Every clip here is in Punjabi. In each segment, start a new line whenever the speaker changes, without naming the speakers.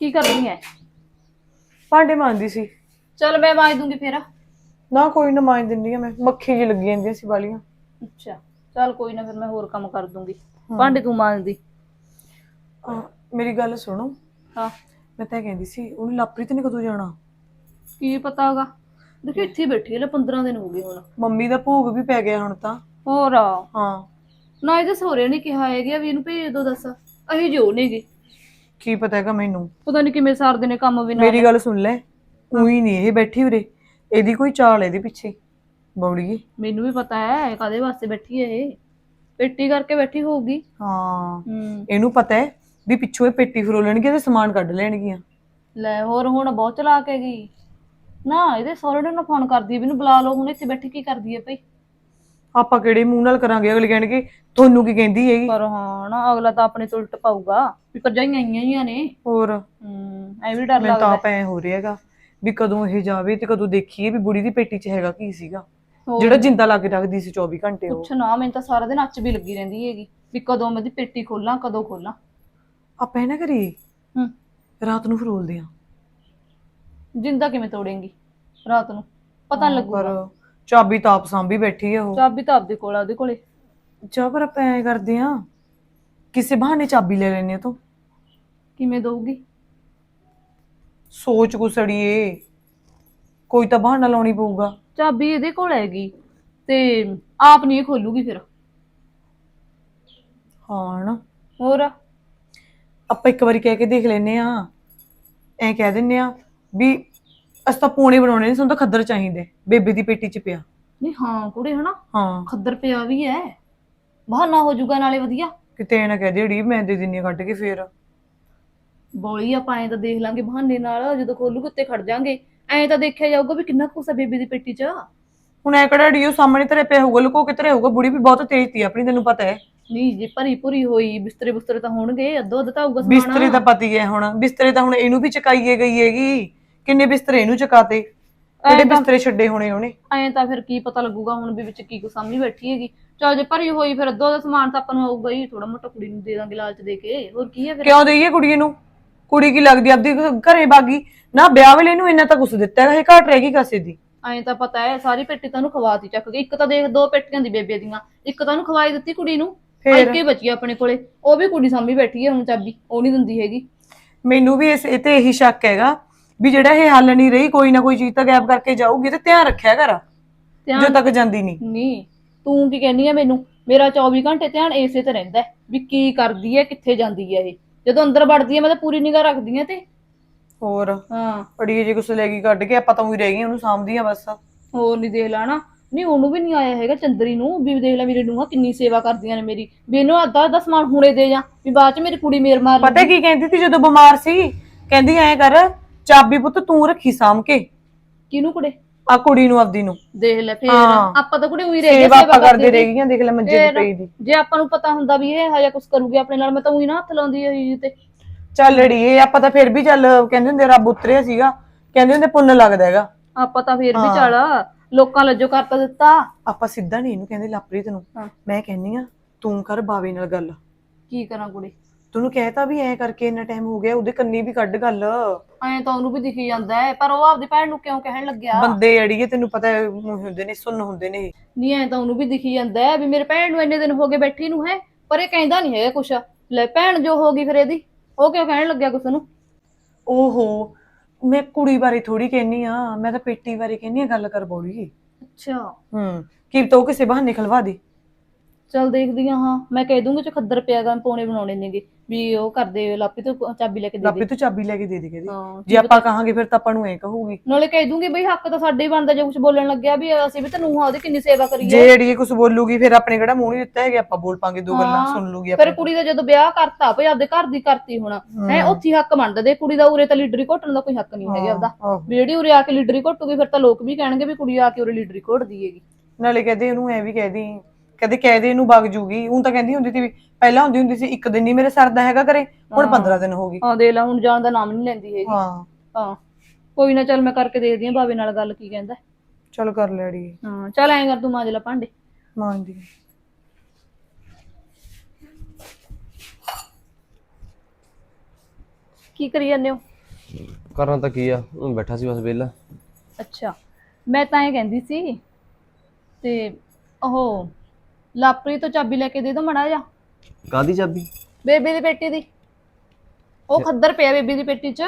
ਕੀ ਕਰਨੀ ਹੈ
ਭਾਂਡੇ ਮਾਂਜਦੀ ਸੀ।
ਚਲ ਮੈਂ ਮਾਜ ਦੂੰਗੀ ਫੇਰ।
ਨਾ ਕੋਈ ਨਾ ਮਾਂਜ ਦਿੰਦੀ ਆ ਮੈਂ ਮੱਖੀ ਜੀ ਲੱਗੀ ਜਾਂਦੀ ਸੀ ਵਾਲੀਆਂ।
ਅੱਛਾ ਚਲ ਕੋਈ ਨਾ ਫਿਰ ਮੈਂ ਹੋਰ ਕੰਮ ਕਰ ਦੂੰਗੀ। ਭਾਂਡੇ ਤੂੰ ਮਾਂਜਦੀ।
ਅਹ, ਮੇਰੀ ਗੱਲ ਸੁਣੋ।
ਹਾਂ।
ਮੈਂ ਤਾਂ ਇਹ ਕਹਿੰਦੀ ਸੀ ਉਹਨੂੰ ਲਾਪ੍ਰੀਤ ਨੇ ਕਦੋਂ ਜਾਣਾ?
ਕੀ ਪਤਾ ਹੋਗਾ। ਦੇਖੀ ਇੱਥੇ ਹੀ ਬੈਠੀ ਹੈ ਲੈ 15 ਦਿਨ ਹੋ ਗਏ ਹੁਣ।
ਮੰਮੀ ਦਾ ਭੋਗ ਵੀ ਪੈ ਗਿਆ ਹੁਣ ਤਾਂ।
ਹੋਰ
ਹਾਂ।
ਨਾ ਇਹਦੇ ਸਹੁਰੇ ਨੇ ਕਿਹਾ ਹੈਗਾ ਵੀ ਇਹਨੂੰ ਭੇਜ ਦੋ ਦੱਸ। ਅਹੀ ਜੋ ਨੇਗੇ।
ਕੀ ਪਤਾ ਹੈਗਾ ਮੈਨੂੰ?
ਪਤਾ ਨਹੀਂ ਕਿਵੇਂ ਸਾਰਦੇ ਨੇ ਕੰਮ ਵੀ
ਮੇਰੀ ਗੱਲ ਸੁਣ ਲੈ ਉਹੀ ਨਹੀਂ ਇਹ ਬੈਠੀ ਉਰੇ ਇਹਦੀ ਕੋਈ ਚਾਲ ਇਹਦੇ ਪਿੱਛੇ ਬੌੜੀਏ।
ਮੈਨੂੰ ਵੀ ਪਤਾ ਹੈ ਕਾਦੇ ਵਾਸਤੇ ਬੈਠੀ ਹੈ ਇਹ? ਪੇਟੀ ਕਰਕੇ ਬੈਠੀ ਹੋਊਗੀ।
ਹਾਂ
ਹੂੰ।
ਇਹਨੂੰ ਪਤਾ ਹੈ ਵੀ ਪਿੱਛੋਂ ਇਹ ਪੇਟੀ ਫਰੋਲਣਗੇ ਤੇ ਸਮਾਨ ਕੱਢ ਲੈਣਗੀਆਂ।
ਲੈ ਹੋਰ ਹੁਣ ਬਹੁਤ ਚਲਾਕ ਹੈਗੀ। ਨਾ ਇਹਦੇ ਸਹੁਰੇ ਨੇ ਨਾ ਫੋਨ ਕਰਦੀ ਹੈ ਵੀ ਇਹਨੂੰ ਬੁਲਾ ਲਓ ਹੁਣ ਇੱਥੇ ਬੈਠੀ ਕੀ ਕਰਦੀ ਹੈ ਭਈ?
ਆਪਾਂ ਕਿਹੜੇ ਮੂੰਹ ਨਾਲ ਕਰਾਂਗੇ? ਅਗਲੇ ਕਹਿਣਗੇ ਤੁਹਾਨੂੰ ਕੀ ਕਹਿੰਦੀ ਹੈਗੀ?
ਪਰ ਹਾਂ ਨਾ ਅਗਲਾ ਤਾਂ ਆਪਣੇ ਤੋਂ ਉਲਟ ਪਾਊਗਾ। ਵੀ ਭਰਜਾਈਆਂ ਆਈਆਂ ਹੀ ਨੇ।
ਹੋਰ?
ਹੂੰ ਐ ਵੀ ਡਰ
ਮੈਨੂੰ ਤਾਂ
ਲੱਗਦਾ।
ਐ ਹੋ ਰਿਹਾ ਹੈਗਾ ਵੀ ਕਦੋਂ ਇਹ ਜਾਵੇ ਤੇ ਕਦੋਂ ਦੇਖੀਏ ਵੀ ਬੁੜੀ ਦੀ ਪੇਟੀ 'ਚ ਹੈਗਾ ਕੀ ਸੀਗਾ।
ਹੋਰ।
ਜਿਹੜਾ ਜਿੰਦਾ ਲਾ ਕੇ ਰੱਖਦੀ ਸੀ 24 ਘੰਟੇ ਉਹ।
ਕੁਛ ਨਾ ਮੈਨੂੰ ਤਾਂ ਸਾਰਾ ਦਿਨ ਅੱਚ ਵੀ ਲੱਗੀ ਰਹਿੰਦੀ ਹੈਗੀ ਵੀ ਕਦੋਂ ਮੈਂ ਦੀ ਪੇਟੀ ਖੋਲਾਂ ਕਦੋਂ ਖੋਲਾਂ।
ਆਪਾਂ ਇਹ ਨਾ ਕਰੀਏ
ਹੂੰ।
ਰਾਤ ਨੂੰ ਫਰੋਲਦੇ ਆ
ਜਿੰਦਾ ਕਿਵੇਂ ਤੋੜੇਂਗੀ? ਰਾਤ ਨੂੰ। ਪਤਾ ਨੀ ਲੱਗੂਗਾ।
ਪਰ ਚਾਬੀ ਤਾਂ ਆਪ ਸਾਂਭੀ ਬੈਠੀ ਆ ਉਹ।
ਚਾਬੀ ਤਾਂ ਆਪਦੇ ਕੋਲ ਆ ਉਹਦੇ ਕੋਲੇ।
ਚਾ ਪਰ ਆਪਾਂ ਐ ਕਰਦੇ ਆ ਕਿਸੇ ਬਹਾਨੇ ਚਾਬੀ ਲੈ ਲੈਨੇ ਆ ਤੂੰ।
ਕਿਵੇਂ ਦਊਗੀ?
ਸੋਚ ਕੁਸੜੀਏ ਕੋਈ ਤਾਂ ਬਹਾਨਾ ਲਾਉਣੀ ਪਊਗਾ।
ਚਾਬੀ ਇਹਦੇ ਕੋਲ ਹੈਗੀ ਤੇ ਆਪ ਨਹੀਂ ਖੋਲੂਗੀ ਫਿਰ।
ਹਾਂ ਨਾ
ਹੋਰ?
ਆਪਾਂ ਇੱਕ ਵਾਰੀ ਕਹਿ ਕੇ ਦੇਖ ਲੈਨੇ ਆ ਐ ਕਹਿ ਦਿੰਨੇ ਆ ਵੀ ਅਸੀਂ ਤਾਂ ਪੋਣੇ ਬਣਾਉਣੇ ਨੇ ਸਾਨੂੰ ਤਾਂ ਖੱਦਰ ਚਾਹੀਦੇ ਬੇਬੇ ਦੀ ਪੇਟੀ 'ਚ ਪਿਆ।
ਨਹੀਂ ਹਾਂ ਕੁੜੇ ਹਨਾ?
ਹਾਂ।
ਖੱਦਰ ਪਿਆ ਵੀ ਹੈ ਬਹਾਨਾ ਹੋ ਜਾਊਗਾ ਨਾਲੇ ਵਧੀਆ।
ਕਿਤੇ ਇਹ ਨਾ ਕਹਿ ਦੇ ੜੀ ਮੈਂ ਦੇ ਦਿੰਨੀ ਆ ਕੱਢ ਕੇ ਫੇਰ।
ਬੋਲੀ ਆਪਾਂ ਐਂ ਤਾਂ ਦੇਖ ਲਾਂਗੇ ਬਹਾਨੇ ਨਾਲ ਜਦੋਂ ਖੋਲੂਗੇ ਉੱਤੇ ਖੜ ਜਾਾਂਗੇ। ਐਂ ਤਾਂ ਦੇਖਿਆ ਜਾਊਗਾ ਵੀ ਕਿੰਨਾ ਕੁਸਾ ਬੇਬੀ ਦੀ ਪੇਟੀ 'ਚ।
ਹੁਣ ਐ ਕਿਹੜਾ ੜੀ ਉਹ ਸਾਹਮਣੇ ਤੇਰੇ ਪਿਆ ਹੋਊਗਾ ਲੁਕੋ ਕੇ ਤੇਰੇ ਹੋਊਗਾ ਬੁੜੀ ਵੀ ਬਹੁਤ ਤੇਜ਼ ਤੀ ਆਪਣੀ ਤੈਨੂੰ ਪਤਾ ਹੈ।
ਨਹੀਂ ਜੇ ਭਰੀ ਭੁਰੀ ਹੋਈ ਬਿਸਤਰੇ ਬੁਸਤਰੇ ਤਾਂ ਹੋਣਗੇ ਅੱਧੋ ਅੱਧ ਤਾਂ ਹੋਊਗਾ ਸਮਾਨ।
ਬਿਸਤਰੇ ਤਾਂ ਪਤੀ ਹੈ ਹੁਣ ਬਿਸਤਰੇ ਤਾਂ ਹੁਣ ਇਹਨੂੰ ਵੀ ਚਕਾਈਏ ਗਈ ਹੈਗੀ। ਕਿੰਨੇ ਬਿਸਤਰੇ ਇਹਨੂੰ ਚਕਾਤੇ? ਕਿਹੜੇ ਬਿਸਤਰੇ ਛੱਡੇ ਹੋਣੇ ਉਹਨੇ?
ਐਂ ਤਾਂ ਫਿਰ ਕੀ ਪਤਾ ਲੱਗੂਗਾ ਹੁਣ ਵੀ ਵਿੱਚ ਕੀ ਕੁ ਸਾਹਮਣੇ ਬੈਠੀ ਹੈਗੀ। ਚਲ ਜੇ ਭਰੀ ਹੋਈ ਫਿਰ ਅੱਧੋ ਦਾ ਸਮਾਨ ਤਾਂ ਆਪਾਂ ਨੂੰ ਆਊਗਾ ਹੀ ਥੋੜਾ ਮੋਟਾ ਕੁੜੀ ਨੂੰ ਦੇ ਦਾਂਗੇ ਲਾਲਚ ਦੇ ਕੇ। ਹੋਰ ਕੀ ਹੈ ਫਿਰ?
ਕਿਉਂ ਦਈਏ ਕੁੜੀ ਨੂੰ ਕੁੜੀ ਕੀ ਲੱਗਦੀ ਆਪਦੀ ਘਰੇ ਬਾਗੀ? ਨਾ ਵਿਆਹ ਵੇਲੇ ਨੂੰ ਇੰਨਾ ਤਾਂ ਕੁਛ ਦਿੱਤਾ ਹੈਗਾ ਇਹ ਘਟ ਰਹੇਗੀ ਕਾਸੇ ਦੀ।
ਐਂ ਤਾਂ ਪਤਾ ਹੈ ਸਾਰੀ ਪੇਟੀ ਤਾਂ ਉਹਨੂੰ ਖਵਾਤੀ ਚੱਕ ਕੇ। ਇੱਕ ਤਾਂ ਦੇਖ ਦੋ ਪੇਟੀਆਂ ਦੀ ਬੇਬੇ ਦੀਆਂ ਇੱਕ ਤਾਂ ਉਹਨੂੰ ਖਵਾਈ ਦਿੱਤੀ ਕੁੜੀ ਨੂੰ।
ਫੇਰ?
ਹੀ ਬਚੀ ਆਪਣੇ ਕੋਲੇ। ਉਹ ਵੀ ਕੁੜੀ ਸਾਹਮਣੇ ਬੈਠੀ ਹੈ ਹੁਣ ਚਾਬੀ ਉਹ ਨਹੀਂ ਦਿੰਦੀ ਹੈਗੀ।
ਮੈਨੂੰ ਵੀ ਇਸ ਇਹ ਤੇ ਇਹੀ ਸ਼ੱਕ ਹੈਗਾ। ਵੀ ਜਿਹੜਾ ਇਹ ਹੱਲ ਨਹੀਂ ਰਹੀ ਕੋਈ ਨਾ ਕੋਈ ਚੀਜ਼ ਤਾਂ ਗਾਇਬ ਕਰਕੇ ਜਾਊਗੀ ਤੇ ਧਿਆਨ ਰੱਖਿਆ ਕਰ।
ਧਿਆਨ
ਜਦੋਂ ਤੱਕ ਜਾਂਦੀ ਨਹੀਂ।
ਨਹੀਂ ਤੂੰ ਕੀ ਕਹਿੰਦੀ ਆ ਮੈਨੂੰ? ਮੇਰਾ 24 ਘੰਟੇ ਧਿਆਨ ਇਸੇ ਤੇ ਰਹਿੰਦਾ ਹੈ ਵੀ ਕੀ ਕਰਦੀ ਹੈ ਕਿੱਥੇ ਜਾਂਦੀ ਹੈ ਇਹ। ਜਦੋਂ ਅੰਦਰ ਵੜਦੀ ਹੈ ਮੈਂ ਤਾਂ ਪੂਰੀ ਨਿਗਾਹ ਰੱਖਦੀ ਆ ਤੇ।
ਹੋਰ?
ਹਾਂ।
ਅੜੀ ਜੇ ਕੁਛ ਲੈ ਗਈ ਕੱਢ ਕੇ ਆਪਾਂ ਤਾਂ ਉਹੀ ਰਹਿ ਗਈ ਉਹਨੂੰ ਸਾਂਭਦੀਆਂ ਬਸ।
ਹੋਰ ਨਹੀਂ ਦੇਖ ਲਾਣਾ। ਨਹੀਂ ਉਹਨੂੰ ਵੀ ਨਹੀਂ ਆਇਆ ਹੈਗਾ ਚੰਦਰੀ ਨੂੰ ਵੀ ਦੇਖ ਲੈ ਮੇਰੇ ਨੂੰਹਾਂ ਕਿੰਨੀ ਸੇਵਾ ਕਰਦੀਆਂ ਨੇ ਮੇਰੀ। ਵੀ ਇਹਨੂੰ ਅੱਧਾ ਅੱਧਾ ਸਮਾਨ ਹੁਣੇ ਦੇ ਜਾ ਵੀ ਬਾਅਦ ਚ ਮੇਰੀ ਕੁੜੀ ਮੇਰ ਮਾਰ
ਪਤਾ ਕੀ ਕਹਿੰਦੀ ਸੀ ਜਦੋਂ ਬਿਮਾਰ ਸੀ? ਕਹਿੰਦੀ ਐ ਕਰ ਚਾਬੀ ਪੁੱਤ ਤੂੰ ਰੱਖੀ ਸਾਂਭ ਕੇ।
ਕਿਹਨੂੰ ਕੁੜੇ?
ਆ ਕੁੜੀ ਨੂੰ ਆਪਦੀ ਨੂੰ।
ਦੇਖ ਲੈ ਫੇਰ।
ਹਾਂ।
ਆਪਾਂ ਤਾਂ ਕੁੜੇ ਉਹੀ ਰਹਿ ਗਏ
ਸੇਵਾ ਆਪਾਂ ਕਰਦੇ। ਰਹਿ ਗਈਆਂ ਦੇਖ ਲੈ ਮੰਜੇ ਤੇ
ਫੇਰ
ਪਈ ਦੀ।
ਜੇ ਆਪਾਂ ਨੂੰ ਪਤਾ ਹੁੰਦਾ ਵੀ ਇਹ ਹਜਾ ਕੁਝ ਕਰੂਗੀ ਆਪਣੇ ਨਾਲ ਮੈਂ ਤਾਂ ਉਹੀ ਨਾ ਹੱਥ ਲਾਉਂਦੀ ਹੋਈ ਤੇ।
ਚੱਲ ਅੜੀਏ ਆਪਾਂ ਤਾਂ ਫਿਰ ਵੀ ਚੱਲ ਕਹਿੰਦੇ ਹੁੰਦੇ ਰੱਬ ਉਤਰਿਆ ਸੀਗਾ। ਕਹਿੰਦੇ ਹੁੰਦੇ ਪੁੰਨ ਲੱਗਦਾ ਹੈਗਾ।
ਆਪਾਂ ਤਾਂ ਫੇਰ ਵੀ ਚੱਲ ਲੋਕਾਂ ਲੱਜੋ ਕਰਤਾ ਦਿੱਤਾ।
ਆਪਾਂ ਸਿੱਧਾ ਨਹੀਂ ਇਹਨੂੰ ਕਹਿੰਦੇ ਲਾਪ੍ਰੀਤ ਨੂੰ।
ਹਾਂ।
ਮੈਂ ਕਹਿੰਨੀ ਆ ਤੂੰ ਕਰ ਬਾਵੇ ਨਾਲ ਗੱਲ।
ਕੀ ਕਰਾਂ ਕੁੜੇ?
ਤੈਨੂੰ ਕਹਿਤਾ ਵੀ ਐ ਕਰਕੇ ਇੰਨਾ ਟਾਈਮ ਹੋ ਗਿਆ ਉਹਦੇ ਕੰਨੀ ਵੀ ਕੱਢ ਗੱਲ।
ਐਂ ਤਾਂ ਉਹਨੂੰ ਵੀ ਦਿਖੀ ਜਾਂਦਾ ਹੈ ਪਰ ਉਹ ਆਪਦੀ ਭੈਣ ਨੂੰ ਕਿਉਂ ਕਹਿਣ ਲੱਗਿਆ?
ਬੰਦੇ ਅੜੀਏ ਤੈਨੂੰ ਪਤਾ ਹੈ, ਹੁੰਦੇ ਨੇ ਸੁੰਨ ਹੁੰਦੇ ਨੇ। ਇਹ।
ਨਹੀਂ ਐਂ ਤਾਂ ਉਹਨੂੰ ਵੀ ਦਿਖੀ ਜਾਂਦਾ ਹੈ ਵੀ ਮੇਰੇ ਭੈਣ ਨੂੰ ਇੰਨੇ ਦਿਨ ਹੋ ਗਏ ਬੈਠੀ ਨੂੰ ਹੈ ਪਰ ਇਹ ਕਹਿੰਦਾ ਨਹੀਂ ਹੈਗਾ ਕੁਛ। ਲੈ ਭੈਣ ਜੋ ਹੋ ਗਈ ਫਿਰ ਇਹਦੀ ਉਹ ਕਿਉਂ ਕਹਿਣ ਲੱਗਿਆ ਕੁਛ ਨੂੰ
ਓਹੋ ਮੈਂ ਕੁੜੀ ਬਾਰੇ ਥੋੜੀ ਕਹਿਨੀ ਆ ਮੈਂ ਤਾਂ ਪੇਟੀ ਬਾਰੇ ਕਹਿਨੀ ਆ ਗੱਲ ਕਰ ਬੋਲੀ
ਅੱਛਾ।
ਹੂੰ ਕੀ ਤੋ ਕਿਸੇ ਬਹਾਨੇ ਖਲਵਾ ਦੇ।
ਚਲ ਦੇਖਦੀ ਹਾਂ ਹਾਂ ਮੈਂ ਕਹਿ ਦੂੰਗੀ ਚ ਖੱਦਰ ਪਿਆਗਾ ਪੌਣੇ ਬਣਾਉਣੇ ਨੇਗੇ ਵੀ ਉਹ ਕਰਦੇ ਲਾਪੀ ਤੋਂ ਚਾਬੀ ਲੈ ਕੇ ਦੇ
ਲਾਪੇ ਤੂੰ ਚਾਬੀ ਲੈ ਕੇ ਦੇ ਦੇ ਕਹਿੰਦੀ?
ਹਾਂ
ਜੇ ਆਪਾਂ ਕਹਾਂਗੇ ਫਿਰ ਤਾਂ ਆਪਾਂ ਨੂੰ ਐ ਕਹੂਗੀ।
ਨਾਲੇ ਕਹਿ ਦੂੰਗੀ ਬਈ ਹੱਕ ਤਾਂ ਸਾਡੇ ਹੀ ਬਣਦਾ ਜੇ ਕੁਝ ਬੋਲਣ ਲੱਗਿਆ ਵੀ ਅਸੀਂ ਵੀ ਤੈਨੂੰ ਉਹਦੀ ਕਿੰਨੀ ਸੇਵਾ ਕਰੀਏ।
ਜੇ ਅੜੀਏ ਕੁਝ ਬੋਲੂਗੀ ਫਿਰ ਆਪਣੇ ਕਿਹੜਾ ਮੂੰਹ ਨਹੀਂ ਦਿੱਤਾ ਹੈਗਾ ਆਪਾਂ ਬੋਲ ਪਾਂਗੇ ਦੋ ਗੱਲਾਂ
ਹਾਂ।
ਸੁਣ ਲੂਗੀ
ਫਿਰ
ਆਪਾਂ।
ਕੁੜੀ ਦਾ ਜਦੋਂ ਵਿਆਹ ਕਰਤਾ ਭਈ ਆਪਦੇ ਘਰ ਦੀ ਕਰਤੀ ਹੁਣ ਹੈ ਉੱਥੇ ਹੀ ਹੱਕ ਮੰਨਦਾ ਦੇ ਕੁੜੀ ਦਾ ਉਰੇ ਤਾਂ ਲੀਡਰੀ ਘੋਟਣ ਦਾ ਕੋਈ ਹੱਕ ਨਹੀਂ ਹੈਗਾ
ਆਹੋ।
ਵੀ ਜਿਹੜੀ ਉਰੇ ਆ ਕੇ ਲੀਡਰੀ ਘੋਟੂਗੀ ਫਿਰ ਤਾਂ ਲੋਕ ਵੀ ਕਹਿਣਗੇ ਵੀ ਕੁੜੀ ਆ ਕੇ ਉਰੇ ਲੀਡਰੀ ਘੋਟਦੀ ਹੈਗੀ।
ਨਾਲੇ ਕਹਦੇ ਉਹਨੂੰ ਐ ਵੀ ਕਹਿਦੀ ਕਹਦੇ ਕਹਿਦੇ ਇਹਨੂੰ ਵਗ ਜੂਗੀ ਉਹ ਤਾਂ ਕਹਿੰਦੀ ਹੁੰਦੀ ਸੀ ਵੀ ਪਹਿਲਾਂ ਹੁੰਦੀ ਹੁੰਦੀ ਸੀ ਇੱਕ ਦਿਨ ਨਹੀਂ ਮੇਰੇ ਸਰਦਾ ਹੈਗਾ ਕਰੇ ਹੁਣ 15 ਦਿਨ ਹੋ ਗਈ
ਹਾਂ ਦੇ ਲੈ ਹੁਣ ਜਾਣ ਦਾ ਨਾਮ ਨਹੀਂ ਲੈਂਦੀ ਹੈਗੀ।
ਹਾਂ।
ਹਾਂ। ਕੋਈ ਨਾ ਚੱਲ ਮੈਂ ਕਰਕੇ ਦੇਖਦੀ ਆ ਬਾਵੇ ਨਾਲ ਗੱਲ ਕੀ ਕਹਿੰਦਾ।
ਚਲ ਕਰ ਲੈ ਅੜੀਏ।
ਹਾਂ ਚੱਲ ਐਂ ਕਰ ਤੂੰ ਮਾਂਜ ਲੈ ਭਾਂਡੇ।
ਮਾਂਦੀ
ਕੀ ਕਰੀ ਜਾਂਦੇ ਹੋ?
ਕਰਨਾ ਤਾਂ ਕੀ ਆ ਉਹ ਬੈਠਾ ਸੀ ਬਸ ਵਿਹਲਾ।
ਅੱਛਾ ਮੈਂ ਤਾਂ ਇਹ ਕਹਿੰਦੀ ਸੀ ਤੇ ਉਹ ਲਾਪਰੀ ਤੋਂ ਚਾਬੀ ਲੈ ਕੇ ਦੇ ਦੋ ਮੜਾ ਜਾ
ਕਾਦੀ ਚਾਬੀ?
ਬੇਬੀ ਦੀ ਪੇਟੀ ਦੀ। ਉਹ ਖੱਦਰ ਪਿਆ ਬੇਬੀ ਦੀ ਪੇਟੀ 'ਚ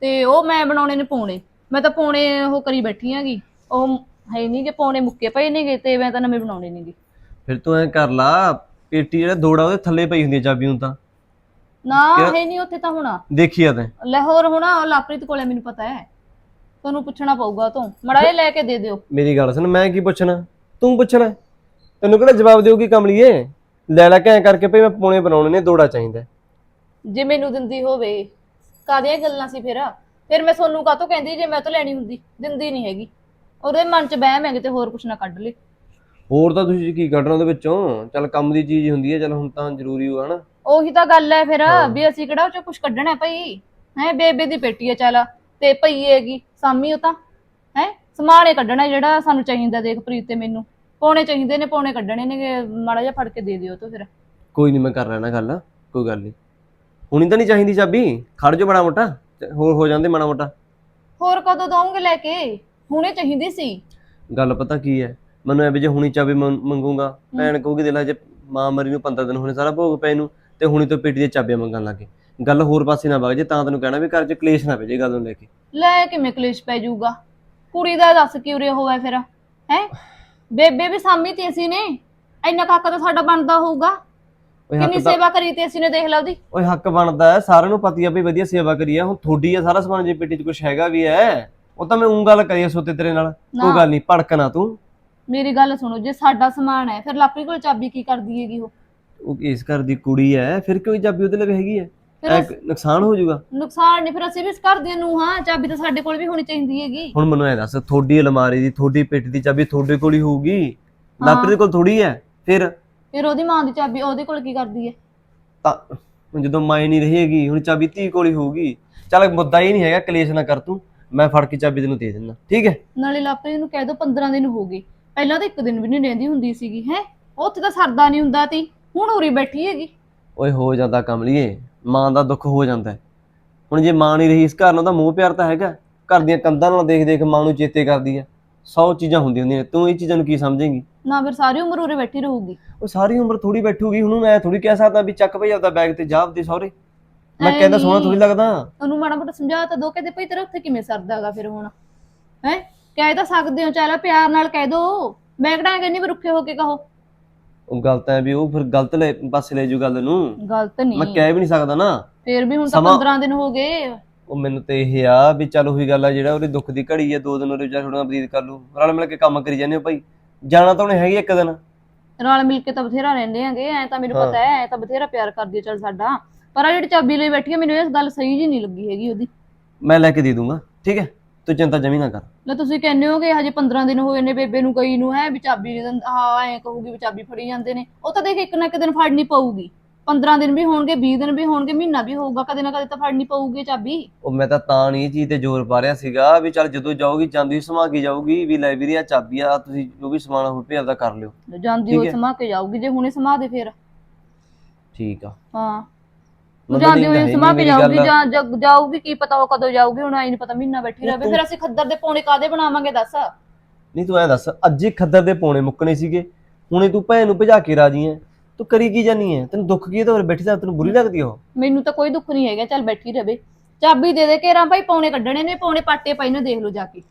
ਤੇ ਉਹ ਮੈਂ ਬਣਾਉਣੇ ਨੇ ਪੌਣੇ। ਮੈਂ ਤਾਂ ਪੌਣੇ ਉਹ ਕਰੀ ਬੈਠੀ ਹੈਗੀ। ਉਹ ਹੈ ਨਹੀਂ ਕਿ ਪੌਣੇ ਮੁੱਕੇ ਪਏ ਨੇਗੇ ਤੇ ਮੈਂ ਤਾਂ ਨਵੇਂ ਬਣਾਉਣੇ ਨੇਗੇ।
ਫਿਰ ਤੂੰ ਐ ਕਰ ਲਾ ਪੇਟੀ ਜਿਹੜਾ ਦੋੜਾ ਉਹਦੇ ਥੱਲੇ ਪਈ ਹੁੰਦੀ ਆ ਚਾਬੀ ਹੁਣ ਤਾਂ।
ਨਾ ਹੈ ਨਹੀਂ ਉੱਥੇ ਤਾਂ ਹੋਣਾ।
ਦੇਖੀ ਆ ਤੈਂ।
ਲਾਹੌਰ ਹੋਣਾ ਲਾਪਰੀਤ ਕੋਲੇ ਮੈਨੂੰ ਪਤਾ ਹੈ। ਤੁਹਾਨੂੰ ਪੁੱਛਣਾ ਪਊਗਾ ਤੋਂ। ਮੜਾ ਇਹ ਲੈ ਕੇ ਦੇ ਦਿਓ।
ਮੇਰੀ ਗੱਲ ਸੁਣ ਮੈਂ ਕੀ ਪੁੱਛਣਾ? ਤੂੰ ਪੁੱਛਣਾ? ਤੈਨੂੰ ਕਿਹੜਾ ਜਵਾਬ ਦੇਊਗੀ ਕਮਲੀਏ? ਲੈ ਲੈ ਕੇ ਐ ਕਰਕੇ ਭਈ ਮੈਂ ਪੌਣੇ ਬਣਾਉਣੇ ਨੇ ਦੋੜਾ ਚਾਹੀਦਾ।
ਜੇ ਮੈਨੂੰ ਦਿੰਦੀ ਹੋਵੇ ਕਾਹਦੀਆਂ ਗੱਲਾਂ ਸੀ ਫਿਰ? ਫਿਰ ਮੈਂ ਸੋਨੂੰ ਕਾਹਤੋਂ ਕਹਿੰਦੀ ਜੇ ਮੈਂ ਤਾਂ ਲੈਣੀ ਹੁੰਦੀ ਦਿੰਦੀ ਨਹੀਂ ਹੈਗੀ। ਉਹਦੇ ਮਨ 'ਚ ਬਹਿਮ ਹੈਗੇ ਤੇ ਹੋਰ ਕੁਛ ਨਾ ਕੱਢ ਲੇ।
ਹੋਰ ਤਾਂ ਤੁਸੀਂ ਕੀ ਕੱਢਣਾ ਉਹਦੇ ਵਿੱਚੋਂ? ਚੱਲ ਕੰਮ ਦੀ ਚੀਜ਼ ਹੁੰਦੀ ਹੈ ਚੱਲ ਹੁਣ ਤਾਂ ਜ਼ਰੂਰੀ ਹੋ ਹਨਾ?
ਉਹੀ ਤਾਂ ਗੱਲ ਹੈ ਫਿਰ ਵੀ ਅਸੀਂ ਕਿਹੜਾ ਉਹ ਚੋਂ ਕੁਛ ਕੱਢਣਾ ਹੈ ਭਾਈ? ਹੈ ਬੇਬੇ ਦੀ ਪੇਟੀ ਹੈ ਚੱਲ। ਤੇ ਪਈ ਹੈਗੀ ਸਾਮੀ ਉਹ ਤਾਂ। ਹੈ ਸਮਾਨੇ ਕੱਢਣਾ ਜਿਹੜਾ ਸਾਨੂੰ ਚਾਹੀਦਾ ਦੇਖ ਪ੍ਰੀਤ ਤੇ ਮੈਨੂੰ। ਪੌਣੇ ਚਾਹੀਦੇ ਨੇ ਪੌਣੇ ਕੱਢਣੇ ਨੇ ਮਾੜਾ ਜਿਹਾ ਫੜ ਕੇ ਦੇ ਦਿਓ ਤੋ ਫਿਰ।
ਕੋਈ ਨਹੀਂ ਮੈਂ ਕਰ ਲੈਣਾ ਗੱਲ ਕੋਈ ਗੱਲ ਨਹੀਂ ਹੁਣੀ ਤਾਂ ਨਹੀਂ ਚਾਹੀਦੀ ਚਾਬੀ? ਖੜ ਜਾ ਬੜਾ ਮੋਟਾ ਹੋਰ ਹੋ ਜਾਂਦੇ ਮਾੜਾ ਮੋਟਾ।
ਹੋਰ ਕਦੋਂ ਦਵਾਂਗੇ ਲੈ ਕੇ? ਹੁਣੇ ਚਾਹੀਦੀ ਸੀ।
ਗੱਲ ਪਤਾ ਕੀ ਹੈ ਮੈਨੂੰ ਐ ਵੀ ਜੇ ਹੁਣੀ ਚਾਬੀ ਮੰਗ- ਮੰਗੂਗਾ ਭੈਣ ਕਹੂਗੀ ਦੇ ਲੈ ਜੇ ਮਾਂ ਮਰੀ ਨੂੰ 15 ਦਿਨ ਹੋਣੇ ਸਾਰਾ ਭੋਗ ਪੈ ਨੂੰ ਤੇ ਹੁਣੀ ਤੋਂ ਪੇਟੀ ਦੀਆਂ ਚਾਬੀਆਂ ਮੰਗਣ ਲੱਗੇ। ਗੱਲ ਹੋਰ ਪਾਸੇ ਨਾ ਵਗ ਜੇ ਤਾਂ ਤੈਨੂੰ ਕਹਿਣਾ ਵੀ ਘਰ 'ਚ ਕਲੇਸ਼ ਨਾ ਪੈ ਜੇ ਗੱਲ ਨੂੰ ਲੈ ਕੇ।
ਲੈ ਕਿਵੇਂ ਕਲੇਸ਼ ਪੈ ਜਾਊਗਾ? ਕੁੜੀ ਦਾ ਦੱਸ ਕੀ ਉਰੇ ਹੋਇਆ ਫਿਰ ਹੈ? ਬੇਬੇ ਵੀ ਸਾਮੀ ਤੇ ਅਸੀਂ ਨੇ। ਇੰਨਾ ਕਾਕਾ ਤਾਂ ਸਾਡਾ ਬਣਦਾ ਹੋਊਗਾ।
ਓਏ
ਕਿੰਨੀ
ਹੱਕ ਤਾਂ
ਸੇਵਾ ਕਰੀ ਤੇ ਅਸੀਂ ਨੇ ਦੇਖ ਲਾ ਉਹਦੀ।
ਓਏ ਹੱਕ ਬਣਦਾ ਹੈ ਸਾਰਿਆਂ ਨੂੰ ਪਤੀ ਆ ਵੀ ਵਧੀਆ ਸੇਵਾ ਕਰੀ ਆ। ਹੁਣ ਥੋੜੀ ਆ ਸਾਰਾ ਸਮਾਨ ਜੇ ਪੇਟੀ 'ਚ ਕੁਝ ਹੈਗਾ ਵੀ ਹੈ ਉਹ ਤਾਂ ਮੈਂ ਉਂ ਗੱਲ ਕਰੀ ਆ ਸੋਤੇ ਤੇਰੇ ਨਾਲ। ਕੋਈ
ਨਾ।
ਗੱਲ ਨਹੀਂ ਭੜਕਣਾ ਤੂੰ।
ਮੇਰੀ ਗੱਲ ਸੁਣੋ ਜੇ ਸਾਡਾ ਸਮਾਨ ਹੈ ਫਿਰ ਲਾਪਰੀ ਕੋਲ ਚਾਬੀ ਕੀ ਕਰਦੀ ਹੈਗੀ ਉਹ?
ਉਹ ਇਸ ਘਰ ਦੀ ਕੁੜੀ ਹੈ ਫਿਰ ਕਿਉਂ ਚਾਬੀ ਉਹਦੇ ਲਈ ਹੈਗੀ ਹੈ?
ਫਿਰ
ਐ ਨੁਕਸਾਨ ਹੋ ਜਾਊਗਾ?
ਨੁਕਸਾਨ ਨਹੀਂ ਫਿਰ ਅਸੀਂ ਵੀ ਇਸ ਘਰ ਦੀਆਂ ਨੂੰ ਹਾਂ ਚਾਬੀ ਤਾਂ ਸਾਡੇ ਕੋਲ ਵੀ ਹੋਣੀ ਚਾਹੀਦੀ ਹੈਗੀ।
ਹੁਣ ਮੈਨੂੰ ਐ ਦੱਸ ਥੋੜੀ ਅਲਮਾਰੀ ਦੀ ਥੋੜੀ ਪੇਟੀ ਦੀ ਚਾਬੀ ਤੁਹਾਡੇ ਕੋਲ ਹੀ ਹੋਊਗੀ? ਲਾਪਰੀ ਦੇ ਕੋਲ ਥੋੜੀ ਹੈ ਫਿਰ?
ਫਿਰ ਉਹਦੀ ਮਾਂ ਦੀ ਚਾਬੀ ਉਹਦੇ ਕੋਲ ਕੀ ਕਰਦੀ ਹੈ
ਤਾਂ ਹੁਣ ਜਦੋਂ ਮਾਈ ਨਹੀਂ ਰਹੇਗੀ ਹੁਣ ਚਾਬੀ ਧੀ ਕੋਲ ਹੀ ਹੋਊਗੀ। ਚੱਲ ਮੁੱਦਾ ਹੀ ਨਹੀਂ ਹੈਗਾ ਕਲੇਸ਼ ਨਾ ਕਰ ਤੂੰ ਮੈਂ ਫੜ ਕੇ ਚਾਬੀ ਤੈਨੂੰ ਦੇ ਦਿੰਦਾ ਠੀਕ ਹੈ
ਨਾਲੇ ਲਾਪਰੀ ਨੂੰ ਕਹਿ ਦੋ 15 ਦਿਨ ਹੋ ਗਏ ਪਹਿਲਾਂ ਤਾਂ ਇੱਕ ਦਿਨ ਵੀ ਨਹੀਂ ਰਹਿੰਦੀ ਹੁੰਦੀ ਸੀਗੀ ਹੈ? ਉੱਥੇ ਤਾਂ ਸਰਦਾ ਨਹੀਂ ਹੁੰਦਾ ਤੀ ਹੁਣ ਉਰੀ ਬੈਠੀ ਹੈਗੀ।
ਓਏ ਹੋ ਜਾਂਦਾ ਕਮਲੀਏ ਮਾਂ ਦਾ ਦੁੱਖ ਹੋ ਜਾਂਦਾ ਹੈ। ਹੁਣ ਜੇ ਮਾਂ ਨਹੀਂ ਰਹੀ ਇਸ ਘਰ ਨਾਲ ਤਾਂ ਮੋਹ ਪਿਆਰ ਤਾਂ ਹੈਗਾ। ਘਰ ਦੀਆਂ ਕੰਧਾਂ ਨਾਲ ਦੇਖ ਦੇਖ ਮਾਂ ਨੂੰ ਚੇਤੇ ਕਰਦੀ ਹੈ 100 ਚੀਜ਼ਾਂ ਹੁੰਦੀਆਂ ਹੁੰਦੀਆਂ ਨੇ। ਤੂੰ ਇਹ ਚੀਜ਼ਾਂ ਨੂੰ ਕੀ ਸਮਝੇਂਗੀ?
ਨਾ ਫਿਰ ਸਾਰੀ ਉਮਰ ਉਰੇ ਬੈਠੀ ਰਹੂਗੀ।
ਉਹ ਸਾਰੀ ਉਮਰ ਥੋੜੀ ਬੈਠੂਗੀ। ਹੁਣ ਮੈਂ ਥੋੜੀ ਕਹਿ ਸਕਦਾ ਵੀ ਚੱਕ ਭਈ ਆਪਦਾ ਬੈਗ ਤੇ ਜਾ ਆਪਦੇ ਸਹੁਰੇ। ਮੈਂ
ਐ
ਕਹਿੰਦਾ ਸੋਹਣਾ
ਨੀ।
ਥੋੜੀ ਲੱਗਦਾ।
ਉਹਨੂੰ ਮਾੜਾ ਮੋਟਾ ਸਮਝਾ ਤਾਂ ਦੋ ਕਹਿੰਦੇ ਭਈ ਤੇਰਾ ਉੱਥੇ ਕਿਵੇਂ ਸਰਦਾਗਾ ਫਿਰ ਹੁਣ? ਹੈ? ਕਹਿ ਤਾਂ ਸਕਦੇ ਹੋ। ਚੱਲ ਪਿਆਰ ਨਾਲ ਕਹਿ ਦੋ। ਮੈਂ ਕਿਹੜਾ ਕਹਿੰਦੀ ਵੀ ਰੁੱਖੇ ਹੋ ਕੇ ਕਹੋ।
ਉਹ ਗਲਤ ਹੈ ਵੀ ਉਹ ਫਿਰ ਗਲਤ ਲੈ ਪਾਸੇ ਲੈ ਜੂ ਗੱਲ ਨੂੰ।
ਗਲਤ
ਮੈਂ
ਨਹੀਂ
ਕਹਿ ਵੀ ਨਹੀਂ ਸਕਦਾ ਨਾ।
ਫਿਰ ਵੀ ਹੁਣ ਤਾਂ
ਸਮਾਂ-
15 ਦਿਨ ਹੋ ਗਏ।
ਉਹ ਮੈਨੂੰ ਤੇ ਇਹ ਆ ਵੀ ਚੱਲ ਉਹੀ ਗੱਲ ਆ ਜਿਹੜਾ ਉਹਦੇ ਦੁੱਖ ਦੀ ਘੜੀ ਆ ਦੋ ਦਿਨ ਉਹਦੇ ਵਿਚਾਰ ਥੋੜਾ ਬਤੀਤ ਕਰ ਲੂ ਰਲ ਮਿਲ ਕੇ ਕੰਮ ਕਰੀ ਜਾਂਦੇ ਹੋ ਭਾਈ। ਜਾਣਾ ਤਾਂ ਉਹਨੇ ਹੈਗੀ ਇੱਕ ਦਿਨ।
ਰਲ ਮਿਲ ਕੇ ਤਾਂ ਬਥੇਰਾ ਰਹਿੰਦੇ ਆਂਗੇ ਐ ਤਾਂ ਮੈਨੂੰ ਪਤਾ ਐ ਤਾਂ ਬਥੇਰਾ ਪਿਆਰ ਕਰਦੀ ਚੱਲ ਸਾਡਾ। ਪਰ ਆ ਜਿਹੜੀ ਚਾਬੀ ਲਈ ਬੈਠੀ ਹੈ ਮੈਨੂੰ ਇਹ ਗੱਲ ਸਹੀ ਜੀ ਨਹੀਂ ਲੱਗੀ ਹੈਗੀ ਉਹਦੀ।
ਮੈਂ ਲੈ ਕੇ ਦੇ ਦੂੰਗਾ ਠੀਕ ਹੈ? ਤੂੰ ਚਿੰਤਾ ਜਮੀ ਨਾ ਕਰ।
ਲੈ ਤੁਸੀਂ ਕਹਿੰਦੇ ਹੋ ਕਿ ਹਜੇ 15 ਦਿਨ ਹੋਏ ਨੇ ਬੇਬੇ ਨੂੰ ਗਈ ਨੂੰ ਹੈ ਵੀ ਚਾਬੀ ਹਾਂ ਐ ਕਹੂਗੀ ਵੀ ਚਾਬੀ ਫੜੀ ਜਾਂਦੇ ਨੇ। ਉਹ ਤਾਂ ਦੇਖ ਇੱਕ ਨਾ ਇੱਕ ਦਿਨ ਫੜਨੀ ਪਊਗੀ। 15 ਦਿਨ ਵੀ ਹੋਣਗੇ 20 ਦਿਨ ਵੀ ਹੋਣਗੇ ਮਹੀਨਾ ਵੀ ਹੋਊਗਾ ਕਦੇ ਨਾ ਕਦੇ ਤਾਂ ਫੜਨੀ ਪਊਗੀ ਚਾਬੀ।
ਉਹ ਮੈਂ ਤਾਂ ਤਾਂ ਨਹੀਂ ਚੀਜ਼ ਤੇ ਜ਼ੋਰ ਪਾ ਰਿਹਾ ਸੀਗਾ ਵੀ ਚੱਲ ਜਦੋਂ ਜਾਊਗੀ ਜਾਂਦੀ ਸਮਾ ਕੇ ਜਾਊਗੀ ਵੀ ਲਾਇਬ੍ਰੇਰੀ ਆ ਚਾਬੀ ਆ ਤੁਸੀਂ ਜੋ ਵੀ ਸਮਾਨ ਹੋ ਪਿਆ ਆਪਦਾ ਕਰ ਲਿਓ।
ਜਾਂਦੀ
ਠੀਕ
ਹੋਈ
ਹੈ।
ਸਮਾ ਕੇ ਜਾਊਗੀ ਜੇ ਹੁਣੇ ਸਮਾ ਦੇ ਫਿਰ।
ਠੀਕ ਆ।
ਹਾਂ।
ਮੈਨੂੰ
ਜਾਂਦੀ
ਨੀਂਦ
ਹੋਈ
ਹੈ ਨੀ,
ਸਮਾ
ਗੱਲ।
ਜਾਊਗੀ। ਜਾਂ ਜਗ- ਜਾਊਗੀ ਕੀ ਪਤਾ ਉਹ ਕਦੋਂ ਜਾਊਗੀ ਹੁਣ ਆਈ ਨਹੀਂ ਪਤਾ ਮਹੀਨਾ ਬੈਠੀ ਰਹੇ ਫਿਰ ਅਸੀਂ ਖੱਦਰ ਦੇ ਪੌਣੇ ਕਾਦੇ ਬਣਾਵਾਂਗੇ ਦੱਸ?
ਨਹੀਂ ਤੂੰ ਐ ਦੱਸ ਅੱਜ ਹੀ ਖੱਦਰ ਦੇ ਪੌਣੇ ਮੁੱਕਣੇ ਸੀਗੇ। ਹੁਣੇ ਤੂੰ ਭੈਣ ਨੂੰ ਭਜਾ ਕੇ ਰਾਜੀ ਐ। ਤੂੰ ਕਰੀ ਕੀ ਜਾਨੀ ਐ? ਤੈਨੂੰ ਦੁੱਖ ਕੀ ਐ? ਤਾਂ ਫਿਰ ਬੈਠੀ ਤਾਂ ਤੈਨੂੰ ਬੁਰੀ ਲੱਗਦੀ ਉਹ?
ਮੈਨੂੰ ਤਾਂ ਕੋਈ ਦੁੱਖ ਨਹੀਂ ਹੈਗਾ ਚੱਲ ਬੈਠੀ ਰਵੇ। ਚਾਬੀ ਦੇ ਦੇ ਘੇਰਾਂ ਭਾਈ ਪੌਣੇ ਕੱਢਣੇ ਨੇ ਪੌਣੇ ਪਾਟੇ ਪਏ ਨੇ ਦੇਖ ਲਓ ਜਾ ਕੇ।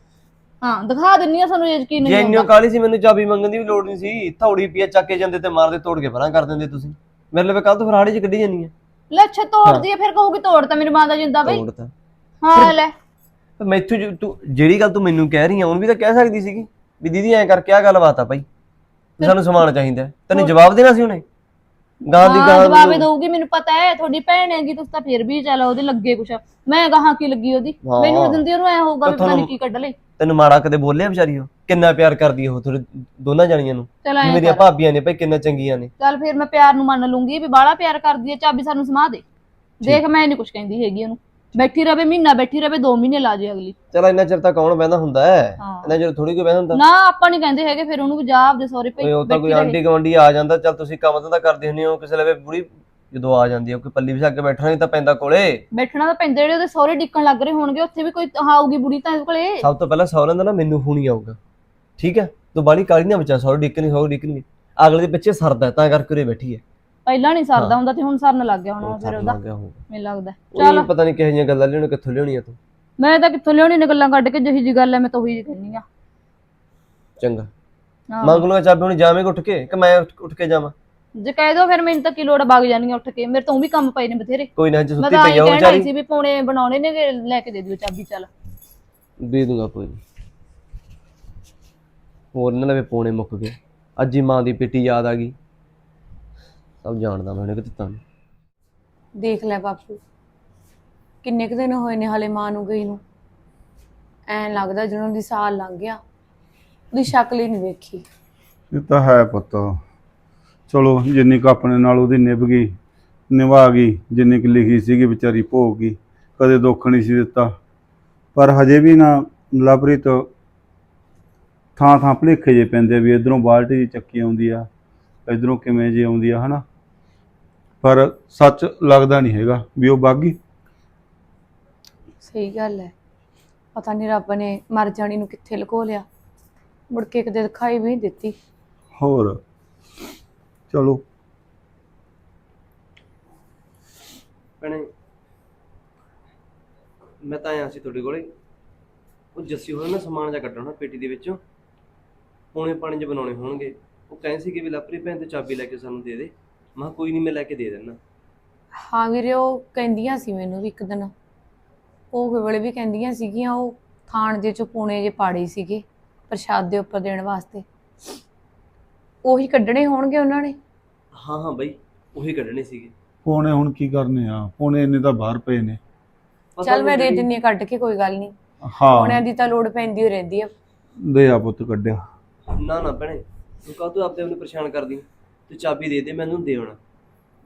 ਹਾਂ ਦਿਖਾ ਦਿੰਨੀ ਆ ਇਹ ਯਕੀਨ
ਜੇ
ਨਹੀਂ
ਇੰਨੀ
ਆਉਂਦਾ।
ਕਾਲੀ ਸੀ ਮੈਨੂੰ ਚਾਬੀ ਮੰਗਣ ਦੀ ਵੀ ਲੋੜ ਨਹੀਂ ਸੀ। ਥੌੜੀ ਪੀਆ ਚੱਕ ਕੇ ਜਾਂਦੇ ਤੇ ਮਾਰਦੇ ਤੋੜ ਕੇ ਪਰਾਂ ਕਰ ਦਿੰਦੇ ਤੁਸੀਂ। ਮੇਰੇ ਲਈ ਕੱਲ ਤੋਂ ਫਿਰ ਹਾੜੀ ਚ ਕੱਢੀ ਜਾਨੀ ਐ।
ਲੈ ਅੱਛਾ ਤੋੜਦੀ ਆ ਫਿਰ ਕਹੂਗੀ ਤੋੜ ਤਾਂ ਮੇਰੀ ਮਾਂ ਦਾ ਜਿੰਦਾ ਬਈ।
ਤੋੜ ਤਾਂ।
ਹਾਂ ਲੈ।
ਪਰ ਮੈਥੋਂ ਜੋ ਤੂੰ ਜਿਹੜੀ ਗੱਲ ਤੂੰ ਮੈਨੂੰ ਕਹਿ ਰਹੀ ਆ ਉਹਨੂੰ ਵੀ ਤਾਂ ਕਹਿ ਸਕਦੀ ਸੀਗੀ ਵੀ ਦੀਦੀ ਐਂ ਕਰਕੇ ਆ ਗੱਲਬਾਤ ਆ ਭਾਈ ਵੀ ਸਾਨੂੰ ਸਮਾਨ ਚਾਹੀਦਾ ਹੈ। ਤੈਨੂੰ ਜਵਾਬ ਦੇਣਾ ਸੀ ਉਹਨੇ? ਗਾਂ ਦੀ
ਹਾਂ
ਗਾਂ
ਜਵਾਬ ਹੀ ਦਊਗੀ ਮੈਨੂੰ ਪਤਾ ਹੈ ਤੁਹਾਡੀ ਭੈਣ ਹੈਗੀ ਤੁਸੀਂ ਤਾਂ ਫਿਰ ਵੀ ਚੱਲ ਉਹਦੇ ਲੱਗੇ ਕੁਛ। ਮੈਂ ਗਾਹਾਂ ਕੀ ਲੱਗੀ ਉਹਦੀ?
ਹਾਂ।
ਮੈਨੂੰ ਦਿੰਦੀ ਉਹਨੂੰ ਐ ਹੋਊਗਾ ਵੀ ਪਤਾ ਨਹੀਂ ਕੀ ਕੱਢ ਲਈ
ਤੈਨੂੰ ਮਾੜਾ ਕਦੇ ਬੋਲਿਆ ਵਿਚਾਰੀ ਉਹ? ਕਿੰਨਾ ਪਿਆਰ ਕਰਦੀ ਉਹ ਤੁਹਾਡੇ ਦੋਨਾਂ ਜਣੀਆਂ ਨੂੰ?
ਚੱਲ ਐ
ਮੇਰੀਆਂ ਭਾਬੀਆਂ ਨੇ ਭਾਈ ਕਿੰਨਾ ਚੰਗੀਆਂ ਨੇ।
ਚੱਲ ਫਿਰ ਮੈਂ ਪਿਆਰ ਨੂੰ ਮੰਨ ਲੂੰਗੀ ਵੀ ਬਾਹਲਾ ਪਿਆਰ ਕਰਦੀ ਹੈ ਚਾਬੀ ਸਾਨੂੰ ਸਮਾ ਦੇ। ਦੇਖ ਮੈਂ ਨਹੀਂ ਕੁਛ ਕਹਿੰਦੀ ਹੈਗੀ ਉਹਨੂੰ। ਬੈਠੀ ਰਵੇ ਮਹੀਨਾ ਬੈਠੀ ਰਵੇ 2 ਮਹੀਨੇ ਲਾ ਜੇ ਅਗਲੀ।
ਚਲ ਇੰਨਾ ਚਿਰ ਤਾਂ ਕੌਣ ਬਹਿੰਦਾ ਹੁੰਦਾ ਹੈ?
ਹਾਂ।
ਇੰਨਾ ਚਿਰ ਥੋੜੀ ਕੋਈ ਬਹਿੰਦਾ ਹੁੰਦਾ?
ਨਾ ਆਪਾਂ ਨਹੀਂ ਕਹਿੰਦੇ ਹੈਗੇ ਫਿਰ ਉਹਨੂੰ ਵੀ ਜਾ ਆਪਦੇ ਸਹੁਰੇ
ਓਏ
ਪਈ
ਉਹ ਤਾਂ ਕੋਈ
ਬੈਠੀ ਰਹੇ।
ਆਂਟੀ ਗਵਾਂਡੀ ਆ ਜਾਂਦਾ ਚਲ ਤੁਸੀਂ ਕੰਮ ਤਾਂ ਕਰਦੇ ਹੁੰਦੇ ਹੋ ਕਿਸੇ ਲਵੇ ਬੁੜੀ ਜਦੋਂ ਆ ਜਾਂਦੀ ਆ ਕੋਈ ਪੱਲੀ ਵਿਛਾ ਕੇ ਬੈਠਣਾ ਨਹੀਂ ਤਾਂ ਪੈਂਦਾ ਕੋਲੇ।
ਬੈਠਣਾ ਤਾਂ ਪੈਂਦੇ ਜਿਹੜੇ ਉਹਦੇ ਸਹੁਰੇ ਡਿੱਕਣ ਲੱਗ ਰਹੇ ਹੋਣਗੇ ਉੱਥੇ ਵੀ ਕੋਈ ਆਊਗੀ ਬੁੜੀ ਤਾਂ ਇਹਦੇ ਕੋਲੇ।
ਸਭ ਤੋਂ ਪਹਿਲਾਂ ਸੌਰਨ ਦਾ ਨਾ ਮੈਨੂੰ ਹੁਣੀ ਆਊਗਾ। ਠੀਕ ਹੈ? ਤੂੰ ਬਾਲੀ ਕਾਲੀ ਨਾ ਬਚਾ ਸੌਰ ਡਿੱਕਣੀ ਸੌਰ ਡਿੱਕਣੀ ਅਗਲੇ ਦੇ ਪਿੱਛੇ ਸਰਦਾ ਤਾਂ ਕਰਕੇ ਉਰੇ ਬੈਠੀ ਹੈ।
ਪਹਿਲਾਂ ਨਹੀਂ ਸਰਦਾ। ਹੁੰਦਾ ਤੇ ਹੁਣ ਸਰਨ ਲੱਗ ਗਿਆ ਹੁਣ ਫਿਰ ਉਹਦਾ। ਮੈਨੂੰ ਲੱਗਦਾ ਚੱਲ।
ਪਤਾ ਨਹੀਂ ਕਿਹੋ ਜਿਹੀਆਂ ਗੱਲਾਂ ਲਿਆਉਣੀ ਕਿੱਥੋਂ ਲਿਆਉਣੀਆਂ ਤੂੰ।
ਮੈਂ ਤਾਂ ਕਿੱਥੋਂ ਲਿਆਉਣੀ ਨੇ ਗੱਲਾਂ ਕੱਢ ਕੇ ਜਿਹੀ ਜੀ ਗੱਲ ਐ ਮੈਂ ਤਾਂ ਉਹੀ ਕਹਿੰਨੀ ਆ
ਚੰਗਾ। ਮੰਗ ਲੂਗਾ ਚਾਬੀ ਹੁਣ ਜਾਵੇਂਗਾ ਉੱਠ ਕੇ ਕਿ ਮੈਂ ਉੱਠ- ਉੱਠ ਕੇ ਜਾਵਾਂ?
ਜੇ ਕਹਿ ਦੋ ਫਿਰ ਮੈਨੂੰ ਤਾਂ ਕੀ ਲੋੜ ਵਗ ਜਾਣੀਆਂ ਉੱਠ ਕੇ। ਮੇਰੇ ਤੋਂ ਉਹ ਵੀ ਕੰਮ ਪਏ ਨੇ ਬਥੇਰੇ।
ਕੋਈ ਨਾ ਜੇ
ਮੈਂ
ਸੁੱਤੀ
ਤਾਂ
ਪਈ
ਆਈ
ਆ ਉਹ
ਕਹਿਣ ਆਈ
ਵਿਚਾਰੀ।
ਸੀ ਵੀ ਪੌਣੇ ਬਣਾਉਣੇ ਨੇ ਗੇ, ਲੈ ਕੇ ਦੇ ਦਿਓ ਚਾਬੀ ਚੱਲ।
ਦੇ ਦੂੰਗਾ ਕੋਈ ਨਹੀਂ ਹੋਰ ਇਹਨਾਂ ਲਵੇ ਪੋਣੇ ਮੁੱਕ ਗਏ। ਅੱਜ ਹੀ ਮਾਂ ਦੀ ਪਿੱਟੀ ਯਾਦ ਆ ਗਈ। ਸਭ ਜਾਣਦਾ ਮੈਂ ਉਹਨੇ ਕਿ ਦਿੱਤਾ ਨੀ।
ਦੇਖ ਲੈ ਬਾਪੂ ਕਿੰਨੇ ਕੁ ਦਿਨ ਹੋਏ ਨੇ ਹਲੇ ਮਾਂ ਨੂੰ ਗਈ ਨੂੰ। ਐਂ ਲੱਗਦਾ ਜਿਵੇਂ ਦੀ ਸਾਲ ਲੰਘ ਗਿਆ ਉਹਦੀ ਸ਼ਕਲ ਹੀ ਨਹੀਂ ਵੇਖੀ।
ਇਹ ਤਾਂ ਹੈ ਪੁੱਤ। ਚਲੋ ਜਿੰਨੀ ਕੁ ਆਪਣੇ ਨਾਲ ਉਹਦੀ ਨਿਭ ਗਈ ਨਿਭਾ ਗਈ ਜਿੰਨੀ ਕੁ ਲਿਖੀ ਸੀਗੀ ਵਿਚਾਰੀ ਭੋਗ ਗਈ ਕਦੇ ਦੁੱਖ ਨਹੀਂ ਸੀ ਦਿੱਤਾ। ਪਰ ਹਜੇ ਵੀ ਨਾ ਲਵਪ੍ਰੀਤ ਥਾਂ ਥਾਂ ਭੁਲੇਖੇ ਜੇ ਪੈਂਦੇ ਵੀ ਇਧਰੋਂ ਬਾਲਟੀ ਦੀ ਚੱਕੀ ਆਉਂਦੀ ਆ ਇਧਰੋਂ ਕਿਵੇਂ ਜੇ ਆਉਂਦੀ ਆ ਹਨਾ? ਪਰ ਸੱਚ ਲੱਗਦਾ ਨਹੀਂ ਹੈਗਾ ਵੀ ਉਹ ਬਾਗੀ।
ਸਹੀ ਗੱਲ ਹੈ। ਪਤਾ ਨਹੀਂ ਰੱਬ ਨੇ ਮਰ ਜਾਣੀ ਨੂੰ ਕਿੱਥੇ ਲੁਕੋ ਲਿਆ। ਮੁੜ ਕੇ ਕਦੇ ਦਿਖਾਈ ਵੀ ਨਹੀਂ ਦਿੱਤੀ।
ਹੋਰ ਚਲੋ।
ਭੈਣੇ ਮੈਂ ਤਾਂ ਆਇਆ ਸੀ ਤੁਹਾਡੇ ਕੋਲੇ। ਉਹ ਜੱਸੀ ਹੋਣਾ ਨਾ ਸਮਾਨ ਜਾ ਕੱਢਣਾ ਪੇਟੀ ਦੇ ਵਿੱਚੋਂ। ਪੌਣੇ ਪਾਣੀ ਚ ਬਣਾਉਣੇ ਹੋਣਗੇ। ਉਹ ਕਹਿੰਦੇ ਸੀ ਕਿ ਵੀ ਲਾਪਰੀ ਭੈਣ ਤੇ ਚਾਬੀ ਲੈ ਕੇ ਸਾਨੂੰ ਦੇ ਦੇ। ਮੈਂ ਕਿਹਾ ਕੋਈ ਨਹੀਂ ਮੈਂ ਲੈ ਕੇ ਦੇ ਦਿੰਦਾ।
ਹਾਂ ਵੀਰੇ ਉਹ ਕਹਿੰਦੀਆਂ ਸੀ ਮੈਨੂੰ ਵੀ ਇੱਕ ਦਿਨ। ਉਹ ਵੇਲੇ ਵੀ ਕਹਿੰਦੀਆਂ ਸੀਗੀਆਂ ਉਹ ਥਾਣ ਦੇ ਚੋਂ ਪੂਣੇ ਜੇ ਪਾੜੇ ਸੀਗੇ ਪ੍ਰਸ਼ਾਦ ਦੇ ਉੱਪਰ ਦੇਣ ਵਾਸਤੇ। ਉਹੀ ਕੱਢਣੇ ਹੋਣਗੇ ਉਹਨਾਂ ਨੇ?
ਹਾਂ ਹਾਂ ਬਈ ਉਹੀ ਕੱਢਣੇ ਸੀਗੇ।
ਪੋਣੇ ਹੁਣ ਕੀ ਕਰਨੇ ਆ? ਪੋਣੇ ਇੰਨੇ ਤਾਂ ਬਾਹਰ ਪਏ ਨੇ।
ਪਤਾ
ਚੱਲ ਮੈਂ ਦੇ ਦਿੰਨੀ ਆ ਕੱਢ ਕੇ ਕੋਈ ਗੱਲ ਨਹੀਂ।
ਹਾਂ।
ਪੌਣਿਆਂ ਦੀ ਤਾਂ ਲੋੜ ਪੈਂਦੀ ਹੋ ਰਹਿੰਦੀ ਆ।
ਦੇ ਆ ਪੁੱਤ ਕੱਢਿਆ।
ਨਾ ਨਾ ਭੈਣੇ ਤੂੰ ਕਾਹ ਤੂੰ ਆਪਦੇ ਆਪ ਨੂੰ ਪਰੇਸ਼ਾਨ ਕਰਦੀ? ਤੂੰ ਚਾਬੀ ਦੇ ਦੇ ਮੈਨੂੰ ਦੇ ਆਉਣਾ।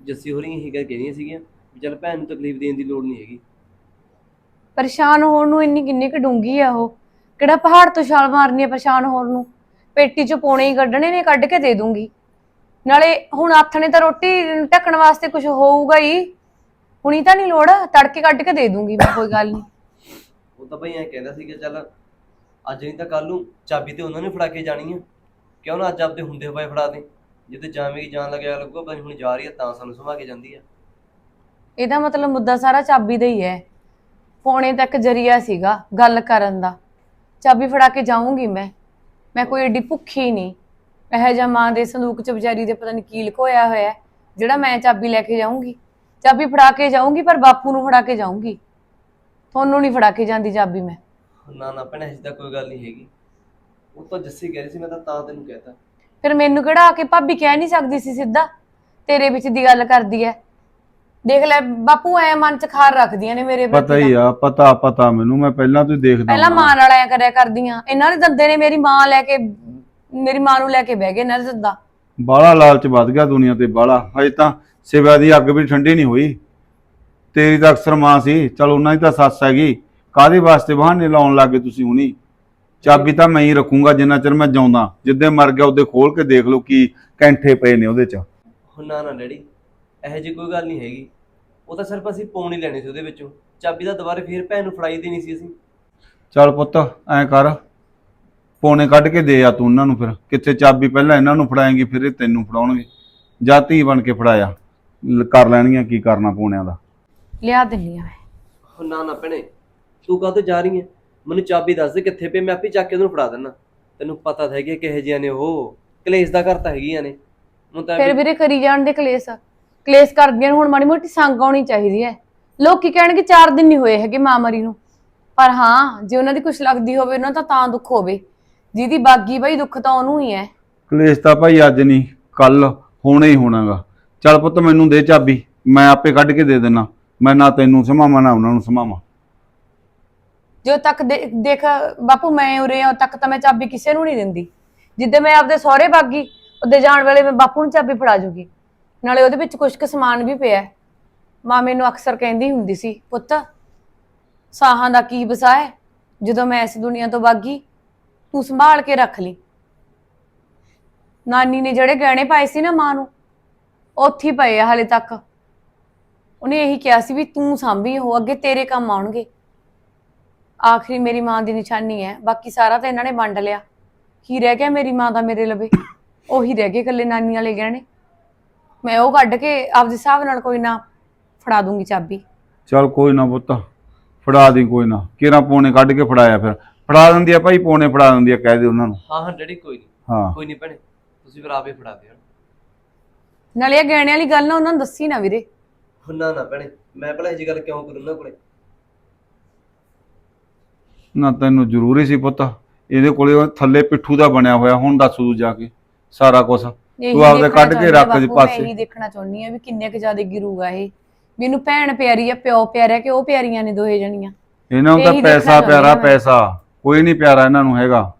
ਜੱਸੀ ਹੋਰੀ ਇਹੀ ਗੱਲ ਕਹਿੰਦੀਆਂ ਸੀਗੀਆਂ ਵੀ ਚੱਲ ਭੈਣ ਨੂੰ ਤਕਲੀਫ ਦੇਣ ਦੀ ਲੋੜ ਨਹੀਂ ਹੈਗੀ।
ਪਰੇਸ਼ਾਨ ਹੋਣ ਨੂੰ ਇੰਨੀ ਕਿੰਨੀ ਕੁ ਡੂੰਗੀ ਆ ਉਹ? ਕਿਹੜਾ ਪਹਾੜ ਤੋਂ ਛਾਲ ਮਾਰਨੀ ਆ ਪਰੇਸ਼ਾਨ ਹੋਣ ਨੂੰ? ਪੇਟੀ ਚੋਂ ਪੌਣੇ ਹੀ ਕੱਢਣੇ ਨੇ ਕੱਢ ਕੇ ਦੇ ਦੂੰਗੀ। ਨਾਲੇ ਹੁਣ ਆਥਣੇ ਤਾਂ ਰੋਟੀ ਢੱਕਣ ਵਾਸਤੇ ਕੁਝ ਹੋਊਗਾ ਹੀ। ਹੁਣੀ ਤਾਂ ਨਹੀਂ ਲੋੜ ਤੜਕੇ ਕੱਢ ਕੇ ਦੇ ਦੂੰਗੀ ਮੈਂ ਕੋਈ ਗੱਲ ਨਹੀਂ।
ਉਹ ਤਾਂ ਬਈ ਐਂ ਕਹਿੰਦਾ ਸੀ ਕਿ ਚੱਲ ਅੱਜ ਨਹੀਂ ਤਾਂ ਕੱਲ ਨੂੰ ਚਾਬੀ ਤੇ ਉਹਨਾਂ ਨੇ ਫੜਾ ਕੇ ਜਾਣੀ ਆ। ਕਿਉਂ ਨਾ ਅੱਜ ਆਪਦੇ ਹੁੰਦੇ ਹੋਏ ਫੜਾ ਦੇ ਜਿੱਤੇ ਜਾਵੇਂਗੀ ਜਾਣ ਲੱਗਿਆ ਲੱਗੂਗਾ ਬਈ ਹੁਣ ਜਾ ਰਹੀ ਆ ਤਾਂ ਸਾਨੂੰ ਸਮਾ ਕੇ ਜਾਂਦੀ ਆ।
ਇਹਦਾ ਮਤਲਬ ਮੁੱਦਾ ਸਾਰਾ ਚਾਬੀ ਦਾ ਹੀ ਹੈ। ਪੌਣੇ ਤੱਕ ਜਰੀਆ ਸੀਗਾ ਗੱਲ ਕਰਨ ਦਾ। ਚਾਬੀ ਫੜਾ ਕੇ ਜਾਊਂਗੀ ਮੈਂ। ਮੈਂ ਕੋਈ ਏਡੀ ਭੁੱਖੀ ਨਹੀਂ। ਇਹ ਜਿਹਾ ਮਾਂ ਦੇ ਸੰਦੂਕ ਚ ਵਿਚਾਰੀ ਦੇ ਪਤਾ ਨਹੀਂ ਕੀ ਲੁਕੋਇਆ ਹੋਇਆ। ਜਿਹੜਾ ਮੈਂ ਚਾਬੀ ਲੈ ਕੇ ਜਾਊਂਗੀ। ਚਾਬੀ ਫੜਾ ਕੇ ਜਾਊਂਗੀ ਪਰ ਬਾਪੂ ਨੂੰ ਫੜਾ ਕੇ ਜਾਊਂਗੀ। ਤੁਹਾਨੂੰ ਨਹੀਂ ਫੜਾ ਕੇ ਜਾਂਦੀ ਚਾਬੀ ਮੈਂ।
ਨਾ ਨਾ ਭੈਣੇ ਅਜੇ ਤਾਂ ਕੋਈ ਗੱਲ ਨਹੀਂ ਹੈਗੀ। ਉਹ ਤਾਂ ਜੱਸੀ ਕਹਿ ਰਹੀ ਸੀ ਮੈਂ ਤਾਂ ਤਾਂ ਤੈਨੂੰ ਕਹਿਤਾ।
ਫਿਰ ਮੈਨੂੰ ਕਿਹੜਾ ਆ ਕੇ ਭਾਬੀ ਕਹਿ ਨਹੀਂ ਸਕਦੀ ਸੀ ਸਿੱਧਾ? ਤੇਰੇ ਵਿੱਚ ਦੀ ਗੱਲ ਕਰਦੀ ਐ। ਦੇਖ ਲੈ ਬਾਪੂ ਐ ਮਨ ਚ ਖਾਰ ਰੱਖਦੀਆਂ ਨੇ ਮੇਰੇ
ਪਤਾ ਹੀ। ਆ ਪਤਾ ਪਤਾ ਮੈਨੂੰ ਮੈਂ ਪਹਿਲਾਂ ਤੋਂ ਹੀ ਦੇਖਦਾ
ਪਹਿਲਾਂ। ਮਾਂ ਨਾਲ ਐ ਕਰਿਆ ਕਰਦੀਆਂ। ਇਹਨਾਂ ਦੇ ਦੰਦੇ ਨੇ ਮੇਰੀ ਮਾਂ ਲੈ ਕੇ ਮੇਰੀ ਮਾਂ ਨੂੰ ਲੈ ਕੇ ਬਹਿ ਗਏ ਇਹਨਾਂ ਦੇ ਦੰਦਾ
ਬਾਹਲਾ ਲਾਲਚ ਵੱਧ ਗਿਆ ਦੁਨੀਆ ਤੇ ਬਾਹਲਾ। ਹਜੇ ਤਾਂ ਸਿਵਾ ਦੀ ਅੱਗ ਵੀ ਠੰਡੀ ਨਹੀਂ ਹੋਈ। ਤੇਰੀ ਤਾਂ ਅਕਸਰ ਮਾਂ ਸੀ। ਚਲ ਉਹਨਾਂ ਦੀ ਤਾਂ ਸੱਸ ਹੈਗੀ। ਕਾਦੇ ਵਾਸਤੇ ਬਹਾਨੇ ਲਾਉਣ ਲੱਗੇ ਤੁਸੀਂ ਹੁਣੀ? ਚਾਬੀ ਤਾਂ ਮੈਂ ਹੀ ਰੱਖੂੰਗਾ ਜਿੰਨਾ ਚਿਰ ਮੈਂ ਜਿਉਂਦਾ। ਜਿੱਦੇ ਮਰ ਗਿਆ ਉਹਦੇ ਖੋਲ ਕੇ ਦੇਖ ਲਓ ਕੀ ਕੈਂਠੇ ਪਏ ਨੇ ਉਹਦੇ ਚ।
ਹੁਣ ਨਾ ਨਾ ਡੈਡੀ। ਇਹੋ ਜਿਹੀ ਕੋਈ ਗੱਲ ਨਹੀਂ ਹੈਗੀ। ਉਹ ਤਾਂ ਸਿਰਫ ਅਸੀਂ ਪੌਣੀ ਲੈਣੀ ਸੀ ਉਹਦੇ ਵਿੱਚੋਂ। ਚਾਬੀ ਦਾ ਦੁਬਾਰੇ ਫੇਰ ਭੈਣ ਨੂੰ ਫੜਾਈ ਦੇਣੀ ਸੀ ਅਸੀਂ।
ਚੱਲ ਪੁੱਤ ਐਂ ਕਰ। ਪੌਣੇ ਕੱਢ ਕੇ ਦੇ ਆ ਤੂੰ ਉਹਨਾਂ ਨੂੰ ਫਿਰ। ਕਿੱਥੇ ਚਾਬੀ ਪਹਿਲਾਂ ਇਹਨਾਂ ਨੂੰ ਫੜਾਏਂਗੀ ਫਿਰ ਇਹ ਤੈਨੂੰ ਫੜਾਉਣਗੇ। ਜਾਂ ਧੀ ਬਣ ਕੇ ਫੜਾਇਆ। ਲ- ਕਰ ਲੈਣਗੀਆਂ ਕੀ ਕਰਨਾ ਪੌਣਿਆਂ ਦਾ।
ਲਿਆ ਦਿੰਨੀ ਆ ਮੈਂ।
ਨਾ ਨਾ ਭੈਣੇ ਤੂੰ ਕਾਹਤੋਂ ਜਾ ਰਹੀ ਹੈ ਮੈਨੂੰ ਚਾਬੀ ਦੱਸ ਦੇ ਕਿੱਥੇ ਪਈ ਮੈਂ ਆਪੇ ਚੱਕ ਕੇ ਉਹਨੂੰ ਫੜਾ ਦਿੰਦਾ ਤੈਨੂੰ ਪਤਾ ਤਾਂ ਹੈਗਾ ਕਿਹੋ ਜਿਹੀਆਂ ਨੇ ਉਹ। ਕਲੇਸ਼ ਦਾ ਘਰ ਤਾਂ ਹੈਗੀਆਂ ਨੇ। ਹੁਣ ਤਾਂ
ਫਿਰ ਵੀਰੇ ਕਰੀ ਜਾਣ ਦੇ ਕਲੇਸ਼। ਕਲੇਸ਼ ਕਰਦੀਆਂ ਨੂੰ ਹੁਣ ਮਾੜੀ ਮੋਟੀ ਸੰਗ ਆਉਣੀ ਚਾਹੀਦੀ ਹੈ। ਲੋਕ ਕੀ ਕਹਿਣਗੇ 4 ਦਿਨ ਨਹੀਂ ਹੋਏ ਹੈਗੇ ਮਾਂ ਮਰੀ ਨੂੰ। ਪਰ ਹਾਂ ਜੇ ਉਹਨਾਂ ਦੀ ਕੁਛ ਲੱਗਦੀ ਹੋਵੇ ਉਹਨਾਂ ਦਾ ਤਾਂ ਦੁੱਖ ਹੋਵੇ। ਜਿਹਦੀ ਬਾਗੀ ਬਈ ਦੁੱਖ ਤਾਂ ਉਹਨੂੰ ਹੀ ਹੈ।
ਕਲੇਸ਼ ਤਾਂ ਭਾਈ ਅੱਜ ਨਹੀਂ ਕੱਲ ਹੋਣਾ ਹੀ ਹੋਣਾਗਾ। ਚੱਲ ਪੁੱਤ ਮੈਨੂੰ ਦੇ ਚਾਬੀ ਮੈਂ ਆਪੇ ਕੱਢ ਕੇ ਦੇ ਦੇਣਾ ਮੈਂ ਨਾ ਤੈਨੂੰ ਸਮਾਵਾਂ ਨਾ ਉਹਨਾਂ ਨੂੰ ਸਮਾਵਾਂ।
ਜੋ ਤੱਕ ਦੇ- ਦੇਖ ਬਾਪੂ ਮੈਂ ਉਰੇ ਆ ਤੱਕ ਤਾਂ ਮੈਂ ਚਾਬੀ ਕਿਸੇ ਨੂੰ ਨਹੀਂ ਦਿੰਦੀ। ਜਿੱਦੇ ਮੈਂ ਆਪਦੇ ਸਹੁਰੇ ਬਾਗੀ ਉਹਦੇ ਜਾਣ ਵੇਲੇ ਮੈਂ ਬਾਪੂ ਨੂੰ ਚਾਬੀ ਫੜਾ ਜੂਗੀ। ਨਾਲੇ ਉਹਦੇ ਵਿੱਚ ਕੁਝ ਕੁ ਸਮਾਨ ਵੀ ਪਿਆ ਹੈ। ਮਾਂ ਮੈਨੂੰ ਅਕਸਰ ਕਹਿੰਦੀ ਹੁੰਦੀ ਸੀ, ਪੁੱਤ, ਸਾਹਾਂ ਦਾ ਕੀ ਵਸਾ ਹੈ? ਜਦੋਂ ਮੈਂ ਇਸ ਦੁਨੀਆ ਤੋਂ ਬਾਗੀ, ਤੂੰ ਸੰਭਾਲ ਕੇ ਰੱਖ ਲਈ। ਨਾਨੀ ਨੇ ਜਿਹੜੇ ਗਹਿਣੇ ਪਾਏ ਸੀ ਨਾ ਮਾਂ ਨੂੰ, ਉੱਥੇ ਹੀ ਪਏ ਆ ਹਲੇ ਤੱਕ। ਉਹਨੇ ਇਹੀ ਕਿਹਾ ਸੀ ਵੀ ਤੂੰ ਸਾਂਭੀ ਹੋ, ਅੱਗੇ ਤੇਰੇ ਕੰਮ ਆਉਣਗੇ। ਆਖਰੀ ਮੇਰੀ ਮਾਂ ਦੀ ਨਿਸ਼ਾਨੀ ਹੈ, ਬਾਕੀ ਸਾਰਾ ਤਾਂ ਇਹਨਾਂ ਨੇ ਵੰਡ ਲਿਆ। ਕੀ ਰਹਿ ਗਿਆ ਮੇਰੀ ਮਾਂ ਦਾ ਮੇਰੇ ਲਵੇ? ਉਹੀ ਰਹਿ ਗਏ ਇਕੱਲੇ ਨਾਨੀ ਵਾਲੇ ਗਹਿਣੇ। ਮੈਂ ਉਹ ਕੱਢ ਕੇ ਆਪਦੇ ਹਿਸਾਬ ਨਾਲ ਕੋਈ ਨਾ ਫੜਾ ਦੂੰਗੀ ਚਾਬੀ।
ਚੱਲ ਕੋਈ ਨਾ ਪੁੱਤ ਫੜਾ ਦੀ ਕੋਈ ਨਾ। ਕਿਹੜਾ ਪੋਨੇ ਕੱਢ ਕੇ ਫੜਾਇਆ ਫਿਰ? ਫੜਾ ਦਿੰਦੀ ਆ ਭਾਈ ਪੋਨੇ ਫੜਾ ਦਿੰਦੀ ਆ ਕਹਿ ਦੇ ਉਹਨਾਂ ਨੂੰ।
ਹਾਂ ਹਾਂ ਡੈਡੀ ਕੋਈ ਨਹੀਂ
ਹਾਂ।
ਕੋਈ ਨਹੀਂ ਭੈਣੇ ਤੁਸੀਂ ਫਿਰ ਆਪੇ ਫੜਾ ਦਿਓ।
ਨਾਲੇ ਇਹ ਗਹਿਣੇ ਵਾਲੀ ਗੱਲ ਨਾ ਉਹਨਾਂ ਨੂੰ ਦੱਸੀ ਨਾ ਵੀਰੇ।
ਨਾ ਨਾ ਭੈਣੇ ਮੈਂ ਭਲਾ ਇਹ ਜੀ ਗੱਲ ਕਿਉਂ ਕਰੂੰ ਨਾ ਕੋਲੇ?
ਨਾ ਤੈਨੂੰ ਜ਼ਰੂਰੀ ਸੀ ਪੁੱਤ ਇਹਦੇ ਕੋਲੇ ਉਹ ਥੱਲੇ ਪਿੱਠੂ ਦਾ ਬਣਿਆ ਹੋਇਆ ਹੁਣ ਦੱਸ ਜਾ ਕੇ ਸਾਰਾ ਕੁਝ ਤੂੰ ਆਪਦੇ ਕੱਢ ਕੇ ਰੱਖ ਦੇ ਪਾਸੇ।
ਮੈਂ ਇਹੀ ਦੇਖਣਾ ਚਾਹੁੰਦੀ ਆ ਵੀ ਕਿੰਨੇ ਕੁ ਜ਼ਿਆਦਾ ਗਿਰੂਗਾ ਇਹ। ਮੈਨੂੰ ਭੈਣ ਪਿਆਰੀ ਆ ਪਿਓ ਪਿਆਰਾ ਕਿ ਉਹ ਪਿਆਰੀਆਂ ਨੇ ਦੋਹੇ ਜਣੀਆਂ।
ਇਹਨਾਂ ਨੂੰ ਤਾਂ ਪੈਸਾ ਪਿਆਰਾ। ਪੈਸਾ ਕੋਈ ਨਹੀਂ ਪਿਆਰਾ ਇਹਨਾਂ ਨੂੰ ਹੈਗਾ।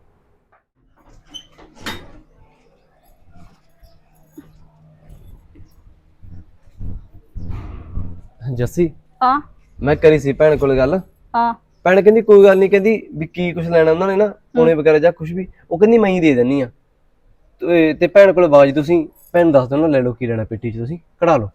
ਜੱਸੀ
ਹਾਂ।
ਮੈਂ ਕਰੀ ਸੀ ਭੈਣ ਕੋਲ ਗੱਲ।
ਹਾਂ।
ਭੈਣ ਕਹਿੰਦੀ ਕੋਈ ਗੱਲ ਨਹੀਂ ਕਹਿੰਦੀ ਵੀ ਕੀ ਕੁਝ ਲੈਣਾ ਉਹਨਾਂ ਨੇ ਨਾ ਪੋਣੇ ਵਗੈਰਾ ਜਾਂ ਕੁਝ ਵੀ ਉਹ ਕਹਿੰਦੀ ਮੈਂ ਹੀ ਦੇ ਦਿੰਨੀ ਆ। ਤੇ ਤੇ ਭੈਣ ਕੋਲ ਆਵਾਜ਼ ਤੁਸੀਂ ਭੈਣ ਨੂੰ ਦੱਸ ਦਿਓ ਨਾ ਲੈ ਲਓ ਕੀ ਲੈਣਾ ਪੇਟੀ 'ਚ ਤੁਸੀਂ ਕਢਾ ਲਓ।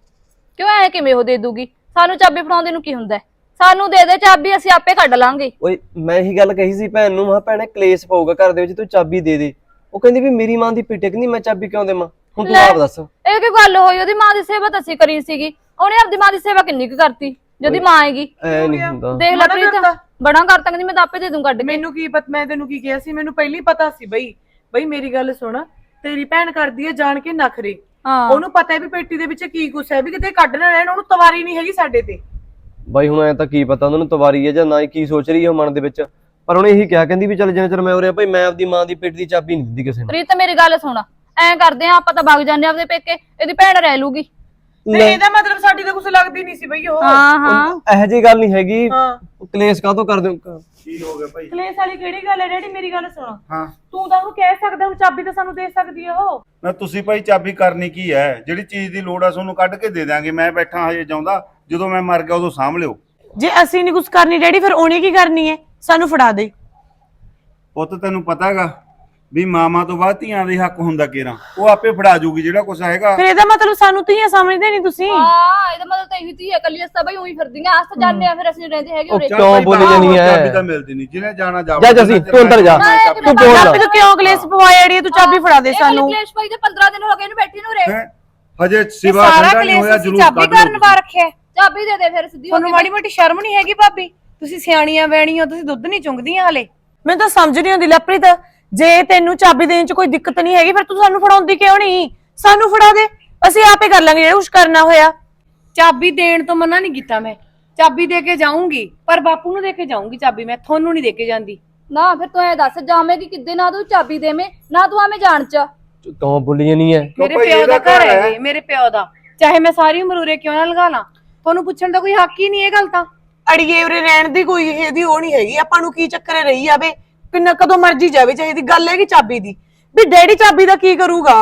ਕਿਉਂ ਐ ਕਿਵੇਂ ਉਹ ਦੇ ਦੂਗੀ? ਸਾਨੂੰ ਚਾਬੀ ਫੜਾਉਂਦੇ ਨੂੰ ਕੀ ਹੁੰਦਾ ਹੈ? ਸਾਨੂੰ ਦੇ ਦੇ ਚਾਬੀ ਅਸੀਂ ਆਪੇ ਕੱਢ ਲਾਂਗੇ।
ਓਏ ਮੈਂ ਇਹੀ ਗੱਲ ਕਹੀ ਸੀ ਭੈਣ ਨੂੰ ਮਾ ਭੈਣੇ ਕਲੇਸ਼ ਪਊਗਾ ਘਰ ਦੇ ਵਿੱਚ ਤੂੰ ਚਾਬੀ ਦੇ ਦੇ। ਉਹ ਕਹਿੰਦੀ ਵੀ ਮੇਰੀ ਮਾਂ ਦੀ ਪੇਟੀ ਕਹਿੰਦੀ ਮੈਂ ਚਾਬੀ ਕਿਉਂ ਦੇਵਾਂ? ਹੁਣ ਤੂੰ
ਲੈ।
ਆਪ ਦੱਸ।
ਇਹ ਕੀ ਗੱਲ ਹੋਈ? ਉਹਦੀ ਮਾਂ ਦੀ ਸੇਵਾ ਤਾਂ ਅਸੀਂ ਕਰੀ ਸੀਗੀ। ਉਹਨੇ ਆਪਦੀ ਮਾਂ ਦੀ ਸੇਵਾ ਕਿੰਨੀ ਕੁ ਕਰਤੀ ਜਦੀ ਮਾਂ ਆਏਗੀ?
ਐ ਨਹੀਂ ਹੁੰਦਾ।
ਦੇਖ ਲੈ
ਮਨਾ
ਪ੍ਰੀਤ। ਬੜਾ ਕਰਤਾ ਕਹਿੰਦੀ ਮੈਂ ਤਾਂ ਆਪੇ ਦੇ ਦੂੰ ਕੱਢ ਕੇ।
ਮੈਨੂੰ ਕੀ ਪਤ ਮੈਂ ਤੈਨੂੰ ਕੀ ਕਿਹਾ ਸੀ? ਮੈਨੂੰ ਪਹਿਲੀ ਪਤਾ ਸੀ ਬਈ। ਬਈ ਮੇਰੀ ਗੱਲ ਸੁਣ। ਤੇਰੀ ਭੈਣ ਕਰਦੀ ਹੈ ਜਾਣ ਕੇ ਨਖਰੇ।
ਹਾਂ।
ਉਹਨੂੰ ਪਤਾ ਹੈ ਵੀ ਪੇਟੀ ਦੇ ਵਿੱਚ ਕੀ ਕੁਛ ਹੈ ਵੀ ਕਿਤੇ ਕੱਢ ਨਾ ਲੈਣ ਉਹਨੂੰ ਤਵਾਰੀ ਨਹੀਂ ਹੈਗੀ ਸਾਡੇ ਤੇ।
ਬਾਈ ਹੁਣ ਐ ਤਾਂ ਕੀ ਪਤਾ ਉਹਨਾਂ ਨੂੰ ਤਵਾਰੀ ਹੈ ਜਾਂ ਨਾ ਹੀ ਕੀ ਸੋਚ ਰਹੀ ਹੈ ਉਹ ਮਨ ਦੇ ਵਿੱਚ। ਪਰ ਉਹਨੇ ਇਹੀ ਕਿਹਾ ਕਹਿੰਦੀ ਵੀ ਚੱਲ ਜਿੰਨੇ ਚਿਰ ਮੈਂ ਉਰੇ ਆ ਭਾਈ ਮੈਂ ਆਪਦੀ ਮਾਂ ਦੀ ਪੇਟੀ ਦੀ ਚਾਬੀ ਨਹੀਂ ਦਿੰਦੀ ਕਿਸੇ ਨੂੰ।
ਪ੍ਰੀਤ ਮੇਰੀ ਗੱਲ ਸੁਣ। ਐਂ ਕਰਦੇ ਆ ਆਪਾਂ ਤਾਂ ਵਗ ਜਾਂਦੇ ਆ ਆਪਦੇ ਪੇਕੇ ਇਹਦੀ ਭੈਣ ਰਹਿ ਲੂਗੀ।
ਤੇ ਇਹਦਾ ਮਤਲਬ ਸਾਡੀ ਤਾਂ ਕੁਛ ਲੱਗਦੀ ਨਹੀਂ ਸੀ ਬਈ ਉਹ।
ਹਾਂ ਹਾਂ।
ਇਹੋ ਜਿਹੀ ਗੱਲ ਨਹੀਂ ਹੈਗੀ।
ਹਾਂ।
ਕਲੇਸ਼ ਕਾਹਤੋਂ ਕਰਦੇ ਹੋ?
ਕੀ ਹੋ ਗਿਆ ਭਾਈ?
ਕਲੇਸ਼ ਵਾਲੀ ਕਿਹੜੀ ਗੱਲ ਹੈ? ਡੈਡੀ ਮੇਰੀ ਗੱਲ ਸੁਣ।
ਹਾਂ।
ਤੂੰ ਤਾਂ ਉਹਨੂੰ ਕਹਿ ਸਕਦਾ ਹੁਣ ਚਾਬੀ ਤਾਂ ਸਾਨੂੰ ਦੇ ਸਕਦੀ ਹੈ ਉਹ।
ਨਾ ਤੁਸੀਂ ਭਾਈ ਚਾਬੀ ਕਰਨੀ ਕੀ ਹੈ? ਜਿਹੜੀ ਚੀਜ਼ ਦੀ ਲੋੜ ਆ ਤੁਹਾਨੂੰ ਕੱਢ ਕੇ ਦੇ ਦਾਂਗੇ ਮੈਂ ਬੈਠਾ ਹਜੇ ਜਾਉਂਦਾ। ਜਦੋਂ ਮੈਂ ਮਰ ਗਿਆ ਉਦੋਂ ਸਾਂਭ ਲਿਓ।
ਜੇ ਅਸੀਂ ਨਹੀਂ ਕੁਛ ਕਰਨੀ ਡੈਡੀ ਫਿਰ ਉਹਨੇ ਕੀ ਕਰਨੀ ਹੈ? ਸਾਨੂੰ ਫੜਾ ਦੇ।
ਪੁੱਤ ਤੈਨੂੰ ਪਤਾ ਹੈਗਾ ਵੀ ਮਾਮਾ ਤੋਂ ਬਾਅਦ ਧੀਆਂ ਦੇ ਹੱਕ ਹੁੰਦਾ ਕੇਰਾ। ਉਹ ਆਪੇ ਫੜਾ ਜੂਗੀ ਜਿਹੜਾ ਕੁਝ ਹੈਗਾ
ਫਿਰ ਇਹਦਾ ਮਤਲਬ ਸਾਨੂੰ ਧੀਆਂ ਸਮਝਦੇ ਨਹੀਂ ਤੁਸੀਂ।
ਹਾਂ ਇਹਦਾ ਮਤਲਬ ਤਾਂ ਇਹੀ ਤੀ ਹੈ ਅਸਤਾ ਬਈ ਉਹੀ ਫਿਰਦੀਆਂ। ਆਸ ਤਾਂ ਜਾਂਦੇ ਆ ਫਿਰ ਅਸੀਂ ਰਹਿੰਦੇ ਹੈਗੇ
ਉਹ ਕਿਉਂ ਬੋਲੀ ਜਾਨੀ ਹੈ?
ਚਾਬੀ ਤਾਂ ਮਿਲਦੀ ਨਹੀਂ ਜਿਹਨੇ ਜਾਣਾ ਜਾਓ।
ਜਾ ਜੱਸੀ, ਤੂੰ ਅੰਦਰ ਜਾ। ਤੂੰ ਬੋਲ। ਨਾ।
ਆਪੇ ਤੂੰ ਕਿਉਂ ਕਲੇਸ਼ ਪਵਾਇਆ ਅੜੀਏ? ਤੂੰ ਚਾਬੀ ਫੜਾ ਦੇ
ਇਹ
ਸਾਨੂੰ।
ਕਲੇਸ਼ ਭਾਈ ਦੇ 15 ਦਿਨ ਹੋ ਗਏ ਇਹਨੂੰ ਬੈਠੀ ਨੂੰ ਰੇ
ਹੈਂ? ਹਜੇ ਸਿਵਾ
ਸਾਰਾ
ਠੰਡਾ ਨਹੀਂ ਹੋਇਆ ਜਲੂਸ
ਚਾਬੀ ਕਰਨ
ਲਓ
ਵਾ ਰੱਖਿਆ।
ਚਾਬੀ ਦੇ ਦੇ ਫਿਰ ਸਿੱਧੀ ਹੋ
ਤੁਹਾਨੂੰ ਮਾੜੀ ਮੋਟੀ ਸ਼ਰਮ ਨਹੀਂ ਹੈਗੀ ਭਾਬੀ? ਤੁਸੀਂ ਸਿਆਣੀਆਂ ਵੈਣੀਆਂ ਤੁਸੀਂ ਦੁੱਧ ਨਹੀਂ ਚੁੰਗਦੀਆਂ ਹਲੇ। ਮੈਨੂੰ ਤਾਂ ਸਮਝ ਨਹੀਂ ਆਉਂਦੀ ਲਪ੍ਰੀਤ। ਜੇ ਤੈਨੂੰ ਚਾਬੀ ਦੇਣ 'ਚ ਕੋਈ ਦਿੱਕਤ ਨਹੀਂ ਹੈਗੀ ਫਿਰ ਤੂੰ ਸਾਨੂੰ ਫੜਾਉਂਦੀ ਕਿਉਂ ਨਹੀਂ? ਸਾਨੂੰ ਫੜਾ ਦੇ। ਅਸੀਂ ਆਪੇ ਕਰ ਲਾਂਗੇ ਜਿਹੜਾ ਕੁਝ ਕਰਨਾ ਹੋਇਆ। ਚਾਬੀ ਦੇਣ ਤੋਂ ਮਨਾ ਨਹੀਂ ਕੀਤਾ ਮੈਂ। ਚਾਬੀ ਦੇ ਕੇ ਜਾਊਂਗੀ ਪਰ ਬਾਪੂ ਨੂੰ ਦੇ ਕੇ ਜਾਊਂਗੀ ਚਾਬੀ ਮੈਂ ਤੁਹਾਨੂੰ ਨਹੀਂ ਦੇ ਕੇ ਜਾਂਦੀ।
ਨਾ ਫਿਰ ਤੂੰ ਐ ਦੱਸ ਜਾਵੇਂਗੀ ਕਿੱਦੇ ਨਾ ਤੂੰ ਚਾਬੀ ਦੇਵੇਂ ਨਾ ਤੂੰ ਐਵੇਂ ਜਾਣ ਚ।
ਕਿਉਂ ਬੋਲੀ ਜਾਨੀ ਹੈ
ਮੇਰੇ
ਭਾਈ
ਪਿਓ ਦਾ
ਇਹਦਾ
ਘਰ
ਘਰ
ਹੈ
ਹੈ।
ਇਹ ਮੇਰੇ ਪਿਓ ਦਾ। ਚਾਹੇ ਮੈਂ ਸਾਰੀ ਉਮਰ ਉਰੇ ਕਿਉਂ ਨਾ ਲਗਾ ਲਾਂ। ਤੁਹਾਨੂੰ ਪੁੱਛਣ ਦਾ ਕੋਈ ਹੱਕ ਹੀ ਨਹੀਂ ਇਹ ਗੱਲ ਤਾਂ ਅੜੀਏ ਉਰੇ ਰਹਿਣ ਦੀ ਕੋਈ ਇਹਦੀ ਉਹ ਨਹੀਂ ਹੈਗੀ ਆਪਾਂ ਨੂੰ ਕੀ ਚੱਕਰ ਹੈ ਰਹੀ ਜਾਵੇ। ਕਿੰਨਾ ਕਦੋਂ ਮਰਜ਼ੀ ਜਾਵੇ ਚਾਹੀਦੀ ਗੱਲ ਹੈਗੀ ਚਾਬੀ ਦੀ। ਵੀ ਡੈਡੀ ਚਾਬੀ ਦਾ ਕੀ ਕਰੂਗਾ?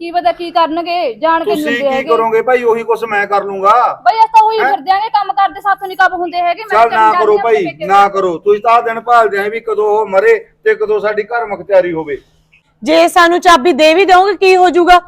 ਕੀ ਪਤਾ ਕੀ ਕਰਨਗੇ ਜਾਣ ਕੇ
ਤੁਸੀਂ ਕੀ
ਹੈਗੇ।
ਕਰੋਗੇ ਭਾਈ ਉਹੀ ਕੁਝ ਮੈਂ ਕਰ ਲੂੰਗਾ।
ਬਈ ਅਸੀਂ ਤਾਂ ਉਹੀ ਫਿਰਦੇ ਆਂਗੇ ਕੰਮ ਕਰਦੇ ਸਾਥੋਂ ਨਹੀਂ ਕਾਬ ਹੁੰਦੇ ਹੈਗੇ ਮੈਂ
ਚੱਲ ਨਾ ਕਰੋ ਭਾਈ ਨਾ ਕਰੋ। ਤੁਸੀਂ ਤਾਂ ਆਹ ਦਿਨ ਭਾਲਦੇ ਆਂ ਵੀ ਕਦੋਂ ਉਹ ਮਰੇ ਤੇ ਕਦੋਂ ਸਾਡੀ ਘਰ ਮੁਖਤਿਆਰੀ ਹੋਵੇ।
ਜੇ ਸਾਨੂੰ ਚਾਬੀ ਦੇ ਵੀ ਦਿਓਗੇ ਕੀ ਹੋ ਜਾਊਗਾ?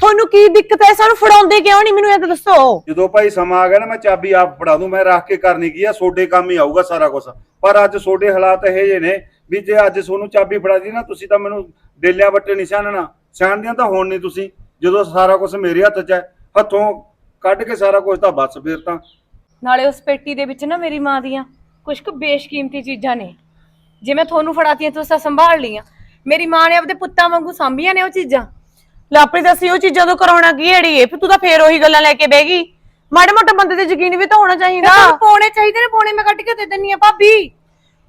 ਤੁਹਾਨੂੰ ਕੀ ਦਿੱਕਤ ਹੈ? ਸਾਨੂੰ ਫੜਾਉਂਦੇ ਕਿਉਂ ਨਹੀਂ ਮੈਨੂੰ ਇਹ ਤਾਂ ਦੱਸੋ।
ਜਦੋਂ ਭਾਈ ਸਮਾਂ ਆ ਗਿਆ ਨਾ ਮੈਂ ਚਾਬੀ ਆਪ ਫੜਾ ਦੂੰ ਮੈਂ ਰੱਖ ਕੇ ਕਰਨੀ ਕੀ ਆ? ਸੋਡੇ ਕੰਮ ਹੀ ਆਊਗਾ ਸਾਰਾ ਕੁਝ ਪਰ ਅੱਜ ਸੋਡੇ ਹਾਲਾਤ ਇਹ ਜੇ ਨੇ ਵੀ ਜੇ ਅੱਜ ਤੁਹਾਨੂੰ ਚਾਬੀ ਫੜਾ ਦੀ ਨਾ ਤੁਸੀਂ ਤਾਂ ਮੈਨੂੰ ਡੇਲਿਆਂ ਵੱਟੇ ਨਹੀਂ ਛਾਨਣਾ ਛਾਣਦੀਆਂ ਤਾਂ ਹੁਣ ਨਹੀਂ ਤੁਸੀਂ ਜਦੋਂ ਸਾਰਾ ਕੁਝ ਮੇਰੇ ਹੱਥ 'ਚ ਹੈ ਹੱਥੋਂ ਕੱਢ ਕੇ ਸਾਰਾ ਕੁਝ ਤਾਂ ਬਸ ਫਿਰ ਤਾਂ।
ਨਾਲੇ ਉਸ ਪੇਟੀ ਦੇ ਵਿੱਚ ਨਾ ਮੇਰੀ ਮਾਂ ਦੀਆਂ ਕੁਝ ਕੁ ਬੇਸ਼ਕੀਮਤੀ ਚੀਜ਼ਾਂ ਨੇ। ਜੇ ਮੈਂ ਤੁਹਾਨੂੰ ਫੜਾਤੀਆਂ ਤੁਸੀਂ ਤਾਂ ਸੰਭਾਲ ਲੀਆਂ ਮੇਰੀ ਮਾਂ ਨੇ ਆਪਦੇ ਪੁੱਤਾਂ ਵਾਂਗੂ ਸਾਂਭੀਆਂ ਨੇ ਉਹ ਚੀਜ਼ਾਂ। ਲਾਪਰੀ ਦੱਸੀ ਉਹ ਚੀਜ਼ਾਂ ਤੋਂ ਕਰਾਉਣਾ ਕੀ ਏੜੀਏ ਫਿਰ ਤੂੰ ਤਾਂ ਫੇਰ ਉਹੀ ਗੱਲਾਂ ਲੈ ਕੇ ਬਹਿ ਗਈ। ਮਾੜੇ ਮੋਟੇ ਬੰਦੇ ਤੇ ਯਕੀਨ ਵੀ ਤਾਂ ਹੋਣਾ ਚਾਹੀਦਾ। ਪੌਣੇ ਚਾਹੀਦੇ ਨੇ ਪੌਣੇ ਮੈਂ ਕੱਢ ਕੇ ਦੇ ਦਿੰਨੀ ਆ ਭਾਬੀ।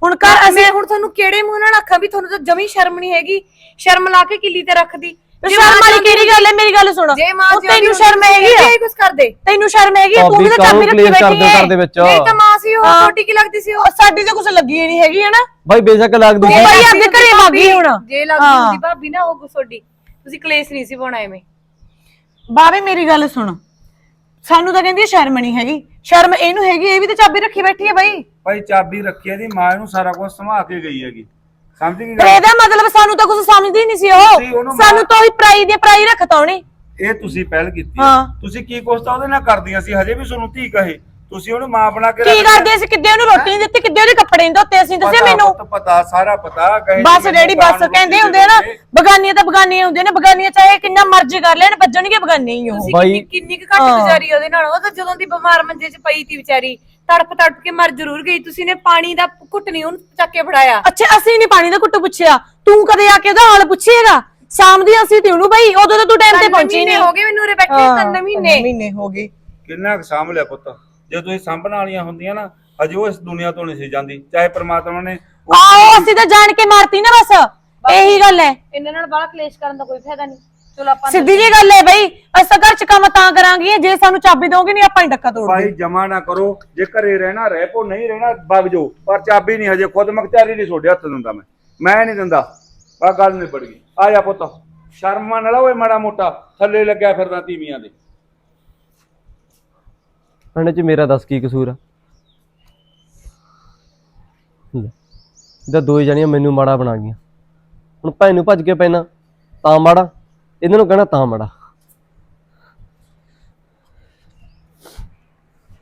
ਹੁਣ ਕਰ ਅਸੀਂ ਹੁਣ ਤੁਹਾਨੂੰ ਕਿਹੜੇ ਮੂੰਹ ਨਾਲ ਆਖਾਂ ਵੀ ਤੁਹਾਨੂੰ ਤਾਂ ਜਮੀ ਸ਼ਰਮ ਨਹੀਂ ਹੈਗੀ? ਸ਼ਰਮ ਲਾ ਕੇ ਕਿੱਲੀ ਤੇ ਰੱਖਦੀ। ਸ਼ਰਮ ਵਾਲੀ ਕਿਹੜੀ ਗੱਲ ਹੈ? ਮੇਰੀ ਗੱਲ ਸੁਣ।
ਜੇ ਮਾਂ
ਉਹ
ਜਿਉਂਦੀ
ਤੈਨੂੰ ਸ਼ਰਮ ਹੈਗੀ ਆ।
ਕੁਝ ਕਰਦੇ।
ਤੈਨੂੰ ਸ਼ਰਮ ਹੈਗੀ ਆ? ਤੂੰ ਵੀ ਤਾਂ ਚਾਬੀ ਰੱਖੀ ਬੈਠੀ
ਹੋ ਘਰ ਦੇ ਵਿੱਚ।
ਮੇਰੀ ਤਾਂ ਮਾਂ ਸੀ ਉਹ
ਹਾਂ।
ਛੋਟੀ ਕੀ ਲੱਗਦੀ ਸੀ ਉਹ?
ਸਾਡੀ ਤਾਂ ਕੁਛ ਲੱਗੀ ਹੀ ਨਹੀਂ ਹੈਗੀ ਹੈ ਨਾ?
ਭਾਈ ਬੇਸ਼ੱਕ ਲੱਗ ਦੂ
ਤੂੰ ਭਾਈ ਆਪਦੇ ਘਰੇ ਭਾਗੀ ਹੁਣ।
ਜੇ ਲੱਗਦੀ
ਹਾਂ।
ਹੁੰਦੀ ਭਾਬੀ ਨਾ ਉਹ ਤੁਹਾਡੀ। ਤੁਸੀਂ ਕਲੇਸ਼ ਨਹੀਂ ਸੀ ਪਾਉਣਾ ਐਵੇਂ।
ਬਾਵੇ ਮੇਰੀ ਗੱਲ ਸੁਣ। ਸਾਨੂੰ ਤਾਂ ਕਹਿੰਦੀ ਹੈ ਸ਼ਰਮ ਨਹੀਂ ਹੈਗੀ। ਸ਼ਰਮ ਇਹਨੂੰ ਹੈਗੀ ਇਹ ਵੀ ਤਾਂ ਚਾਬੀ ਰੱਖੀ ਬੈਠੀ ਹੈ ਬਾਈ।
ਭਾਈ ਚਾਬੀ ਰੱਖੀ ਇਹਦੀ ਮਾਂ ਨੂੰ ਸਾਰਾ ਕੁਝ ਸੰਭਾਲ ਕੇ ਗਈ ਹੈਗੀ। ਸਮਝ ਗਈ
ਪਰ
ਗੱਲ
ਇਹਦਾ ਮਤਲਬ ਸਾਨੂੰ ਤਾਂ ਕੁਝ ਸਮਝਦੀ ਨਹੀਂ ਸੀ
ਤੁਸੀਂ
ਉਹ
ਉਹਨੂੰ
ਸਾਨੂੰ ਤਾਂ ਉਹੀ ਪ੍ਰਾਈ ਦੀ ਪ੍ਰਾਈ ਰੱਖਤਾ ਉਹਨੇ।
ਇਹ ਤੁਸੀਂ ਪਹਿਲ ਕੀਤੀ।
ਹਾਂ।
ਤੁਸੀਂ ਕੀ ਕੁਛ ਤਾਂ ਉਹਦੇ ਨਾਲ ਕਰਦੀਆਂ ਸੀ ਹਜੇ ਵੀ ਤੁਹਾਨੂੰ ਧੀ ਕਹੇ। ਤੁਸੀਂ ਉਹਨੂੰ ਮਾਂ ਬਣਾ ਕੇ
ਕੀ। ਕਰਦੇ ਸੀ? ਕਿੱਦੇ ਉਹਨੂੰ ਰੋਟੀ ਨਹੀਂ ਦਿੱਤੀ? ਕਿੱਦੇ ਉਹਦੇ ਕੱਪੜੇ ਨਹੀਂ ਧੋਤੇ ਅਸੀਂ? ਦੱਸਿਆ
ਪਤਾ
ਮੈਨੂੰ
ਪੁੱਤ, ਪਤਾ ਸਾਰਾ ਪਤਾ। ਕਹੇ
ਬਸ
ਗਾਂ
ਬਸ
ਨੂੰ
ਕਹਿੰਦੇ ਹੁੰਦੇ ਆ ਨਾ। ਬਗਾਨੀਆਂ ਤਾਂ ਬਗਾਨੀਆਂ ਹੁੰਦੀਆਂ ਨੇ ਬਗਾਨੀਆਂ ਚਾਹੇ ਕਿੰਨਾ ਮਰਜ਼ੀ ਕਰ ਲੈਣ ਵੱਜਣਗੇ ਬਗਾਨੇ ਹੀ ਉਹ।
ਤੁਸੀਂ
ਬਾਈ-
ਕਿੰਨੀ ਕਿੰਨੀ ਕੁ ਘੱਟ
ਹਾਂ।
ਗੁਜ਼ਾਰੀ ਉਹਦੇ ਨਾਲ? ਉਹ ਤਾਂ ਜਦੋਂ ਦੀ ਬਿਮਾਰ ਮੰਜੇ 'ਚ ਪਈ ਸੀ ਵਿਚਾਰੀ ਤੜਪ ਤੜਪ ਕੇ ਮਰ ਜ਼ਰੂਰ ਗਈ। ਤੁਸੀਂ ਨੇ ਪਾਣੀ ਦਾ ਘੁੱਟ ਨਹੀਂ ਉਹਨੂੰ ਚੱਕ ਕੇ ਫੜਾਇਆ।
ਅੱਛਾ ਅਸੀਂ ਨਹੀਂ ਪਾਣੀ ਦਾ ਕੁੱਟ ਪੁੱਛਿਆ। ਤੂੰ ਕਦੇ ਆ ਕੇ ਉਹਦਾ ਹਾਲ ਪੁੱਛੇਗਾ? ਸ਼ਾਮ ਦੀ ਅਸੀਂ ਤੇ ਉਹਨੂੰ ਬਈ ਉਦੋਂ ਤਾਂ ਤੂੰ ਟਾਈਮ ਤੇ
ਤਿੰਨ
ਪਹੁੰਚੀ
ਮਹੀਨੇ
ਨਹੀਂ
ਹੋ ਗਏ ਮੈਨੂੰ ਉਰੇ ਬੈਠੇ ਤਿੰਨ ਮਹੀਨੇ।
ਮਹੀਨੇ ਹੋ ਗਏ।
ਕਿੰਨਾ ਕੁ ਸਾਂਭ ਲਿਆ ਪੁੱਤ? ਜੇ ਤੁਸੀਂ ਸਾਂਭਣ ਵਾਲੀਆਂ ਹੁੰਦੀਆਂ ਨਾ ਹਜੇ ਉਹ ਇਸ ਦੁਨੀਆ ਤੋਂ ਨਹੀਂ ਸੀ ਜਾਂਦੀ ਚਾਹੇ ਪ੍ਰਮਾਤਮਾ ਨੇ ਉਹ-
ਅਸੀਂ ਤਾਂ ਜਾਣ ਕੇ ਮਾਰਤੀ ਨਾ ਬਸ। ਇਹੀ ਗੱਲ ਹੈ।
ਇਹਨਾਂ ਨਾਲ ਬਾਹਲਾ ਕਲੇਸ਼ ਕਰਨ ਦਾ ਕੋਈ ਫਾਇਦਾ ਨਹੀਂ। ਚਲੋ ਆਪਾਂ
ਸਿੱਧੀ ਜੀ ਗੱਲ ਹੈ ਬਈ ਅਸੀਂ ਤਾਂ ਘਰ ਚ ਕੰਮ ਤਾਂ ਕਰਾਂਗੇ ਜੇ ਸਾਨੂੰ ਚਾਬੀ ਦੋਗੇ ਨਹੀਂ ਆਪਾਂ ਹੀ ਡੱਕਾ ਤੋੜਦੇ
ਭਾਈ ਜਮਾ ਨਾ ਕਰੋ ਜੇ ਘਰੇ ਰਹਿਣਾ ਰਹਿ ਪੋ ਨਹੀਂ ਰਹਿਣਾ ਵਗ ਜਾਓ। ਪਰ ਚਾਬੀ ਨਹੀਂ ਹਜੇ ਖੁਦ ਮਖਤਿਆਰੀ ਨਹੀਂ ਛੋੜਿਆ ਹੱਥ ਦਿੰਦਾ ਮੈਂ। ਮੈਂ ਨਹੀਂ ਦਿੰਦਾ। ਆ ਗੱਲ ਨਿਬੜ ਗਈ। ਆ ਜਾ ਪੁੱਤ। ਸ਼ਰਮ ਮੰਨ ਲਾ ਓਏ ਮਾੜਾ ਮੋਟਾ। ਥੱਲੇ ਲੱਗਿਆ ਫਿਰਦਾ ਤੀਵੀਆਂ ਦੇ।
ਭੈਣੇ ਚ ਮੇਰਾ ਦੱਸ ਕੀ ਕਸੂਰ ਆ? ਲੈ, ਇਹਦਾ ਦੋ ਹੀ ਜਾਣੀਆਂ ਮੈਨੂੰ ਮਾੜਾ ਬਣਾ ਗਈਆਂ। ਹੁਣ ਭੈਣ ਨੂੰ ਭੱਜ ਕੇ ਪੈਣਾ ਤਾਂ ਮਾੜਾ ਇਹਨਾਂ ਨੂੰ ਕਹਿਣਾ ਤਾਂ ਮਾੜਾ।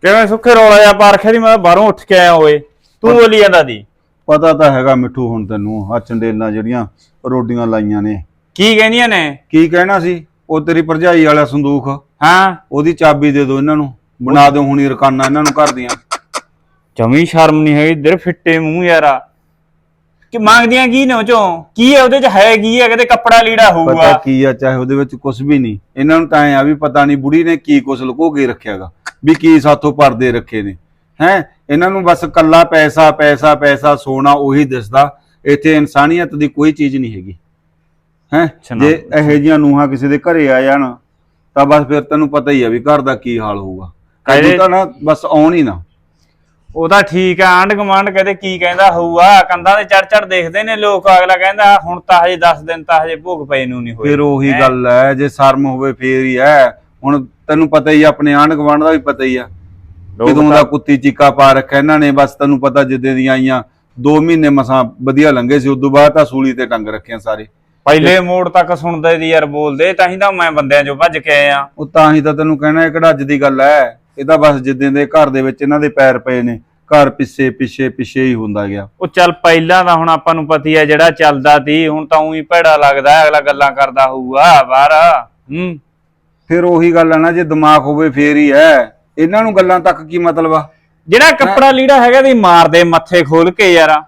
ਕਿਵੇਂ ਸੁੱਖੇ ਰੌਲਾ ਜਿਹਾ ਪਾ ਰੱਖਿਆ ਦੀ ਮੈਂ ਬਾਹਰੋਂ ਉੱਠ ਕੇ ਆਇਆ ਓਏ ਤੂੰ ਬੋਲੀ ਜਾਂਦਾ ਦੀ।
ਪਤਾ ਤਾਂ ਹੈਗਾ ਮਿੱਠੂ ਹੁਣ ਤੈਨੂੰ ਆ ਚੰਡੇਲਾਂ ਜਿਹੜੀਆਂ ਰੋਟੀਆਂ ਲਾਈਆਂ ਨੇ।
ਕੀ ਕਹਿੰਦੀਆਂ ਨੇ?
ਕੀ ਕਹਿਣਾ ਸੀ? ਉਹ ਤੇਰੀ ਭਰਜਾਈ ਵਾਲਾ ਸੰਦੂਖ।
ਹਾਂ।
ਉਹਦੀ ਚਾਬੀ ਦੇ ਦਿਓ ਇਹਨਾਂ ਨੂੰ। ਬਣਾ ਦਿਓ ਹੁਣੀ ਰਕਾਨਾ ਇਹਨਾਂ ਨੂੰ ਘਰ ਦੀਆਂ।
ਜਮੀ ਸ਼ਰਮ ਨਹੀਂ ਹੈਗੀ ਦਰ ਫਿੱਟੇ ਮੂੰਹ ਯਾਰਾ। ਕਿ ਮੰਗਦੀਆਂ ਕੀ ਨੇ ਉਹ ਚੋਂ? ਕੀ ਹੈ ਉਹਦੇ ਚ? ਹੈ ਕੀ ਹੈ? ਕਿਤੇ ਕੱਪੜਾ ਲੀੜਾ
ਪਤਾ
ਹੋਊਗਾ
ਕੀ ਆ ਚਾਹੇ ਉਹਦੇ ਵਿੱਚ ਕੁਝ ਵੀ ਨਹੀਂ। ਇਹਨਾਂ ਨੂੰ ਤਾਂ ਐ ਆ ਵੀ ਪਤਾ ਨਹੀਂ ਬੁੜੀ ਨੇ ਕੀ ਕੁਝ ਲੁਕੋ ਕੇ ਰੱਖਿਆਗਾ ਵੀ ਕੀ ਸਾਥੋਂ ਪਰਦੇ ਰੱਖੇ ਨੇ। ਹੈ? ਇਹਨਾਂ ਨੂੰ ਬਸ ਕੱਲਾ ਪੈਸਾ ਪੈਸਾ ਪੈਸਾ ਸੋਨਾ ਉਹੀ ਦਿਸਦਾ। ਇੱਥੇ ਇਨਸਾਨੀਅਤ ਦੀ ਕੋਈ ਚੀਜ਼ ਨਹੀਂ ਹੈਗੀ। ਹੈ?
ਨਾ।
ਜੇ ਇਹੋ ਜਿਹੀਆਂ ਨੂਹਾਂ ਕਿਸੇ ਦੇ ਘਰੇ ਆ ਜਾਣ ਤਾਂ ਬਸ ਫਿਰ ਤੈਨੂੰ ਪਤਾ ਹੀ ਆ ਵੀ ਘਰ ਦਾ ਕੀ ਹਾਲ ਹੋਊਗਾ।
ਇਹਦੇ-
ਤਾਂ ਨਾ ਬਸ ਆਉਣ ਹੀ ਨਾ।
ਉਹਦਾ ਠੀਕ ਆ ਆਂਢ ਗੁਆਂਢ ਕਹਦੇ ਕੀ ਕਹਿੰਦਾ ਹੋਊਗਾ ਕੰਧਾਂ ਤੇ ਚੜ ਚੜ ਦੇਖਦੇ ਨੇ ਲੋਕ ਅਗਲਾ ਕਹਿੰਦਾ ਹੁਣ ਤਾਂ ਹਜੇ 10 ਦਿਨ ਤਾਂ ਹਜੇ ਭੋਗ ਪਏ ਨੂੰ ਨਹੀਂ ਹੋਏ।
ਫਿਰ ਉਹੀ? ਗੱਲ ਹੈ ਜੇ ਸ਼ਰਮ ਹੋਵੇ ਫੇਰ ਹੀ ਹੈ। ਹੁਣ ਤੈਨੂੰ ਪਤਾ ਹੀ ਆ, ਆਪਣੇ ਆਂਢ ਗੁਆਂਢ ਦਾ ਵੀ ਪਤਾ ਹੀ ਆ।
ਲੋਕ
ਕਿਦੋਂ ਦਾ
ਤਾਂ-
ਕੁੱਤੀ ਚੀਕਾ ਪਾ ਰੱਖਿਆ ਇਹਨਾਂ ਨੇ ਬਸ ਤੈਨੂੰ ਪਤਾ ਜਿੱਦੇ ਦੀਆਂ ਆਈਆਂ 2 ਮਹੀਨੇ ਮਸਾਂ ਵਧੀਆ ਲੰਘੇ ਸੀ ਉਦੋਂ ਬਾਅਦ ਤਾਂ ਸੂਲੀ ਤੇ ਟੰਗ ਰੱਖਿਆ ਸਾਰੇ।
ਪਹਿਲੇ ਮੋੜ ਤੱਕ ਸੁਣਦੇ ਦੀ ਯਾਰ ਬੋਲਦੇ ਤਾਂ ਹੀ ਤਾਂ ਮੈਂ ਬੰਦਿਆਂ ਚੋਂ ਭੱਜ ਕੇ ਆਇਆ।
ਉਹ ਤਾਂ ਹੀ ਤਾਂ ਤੈਨੂੰ ਕਹਿਣਾ ਇਹ ਕਿਹੜਾ ਅੱਜ ਦੀ ਗੱਲ ਹੈ। ਇਹ ਤਾਂ ਬਸ ਜਿੱਦਾਂ ਦੇ ਘਰ ਦੇ ਵਿੱਚ ਇਹਨਾਂ ਦੇ ਪੈਰ ਪਏ ਨੇ ਘਰ ਪਿੱਛੇ ਪਿੱਛੇ ਪਿੱਛੇ ਹੀ ਹੁੰਦਾ ਗਿਆ।
ਉਹ ਚੱਲ ਪਹਿਲਾਂ ਤਾਂ ਹੁਣ ਆਪਾਂ ਨੂੰ ਪਤੀ ਹੈ ਜਿਹੜਾ ਚੱਲਦਾ ਤੀ ਹੁਣ ਤਾਂ ਉਹੀ ਭੈੜਾ ਲੱਗਦਾ ਹੈ, ਅਗਲਾ ਗੱਲਾਂ ਕਰਦਾ ਹੋਊਗਾ ਬਾਹਰ। ਹੂੰ।
ਫਿਰ ਉਹੀ ਗੱਲ ਹੈ ਨਾ ਜੇ ਦਿਮਾਗ ਹੋਵੇ ਫੇਰ ਹੀ ਹੈ ਇਹਨਾਂ ਨੂੰ ਗੱਲਾਂ ਤੱਕ ਕੀ ਮਤਲਬ ਆ?
ਜਿਹੜਾ ਕੱਪੜਾ ਲੀੜਾ ਹੈਗਾ ਦੀ ਮਾਰਦੇ ਮੱਥੇ ਖੋਲ ਕੇ ਯਾਰ।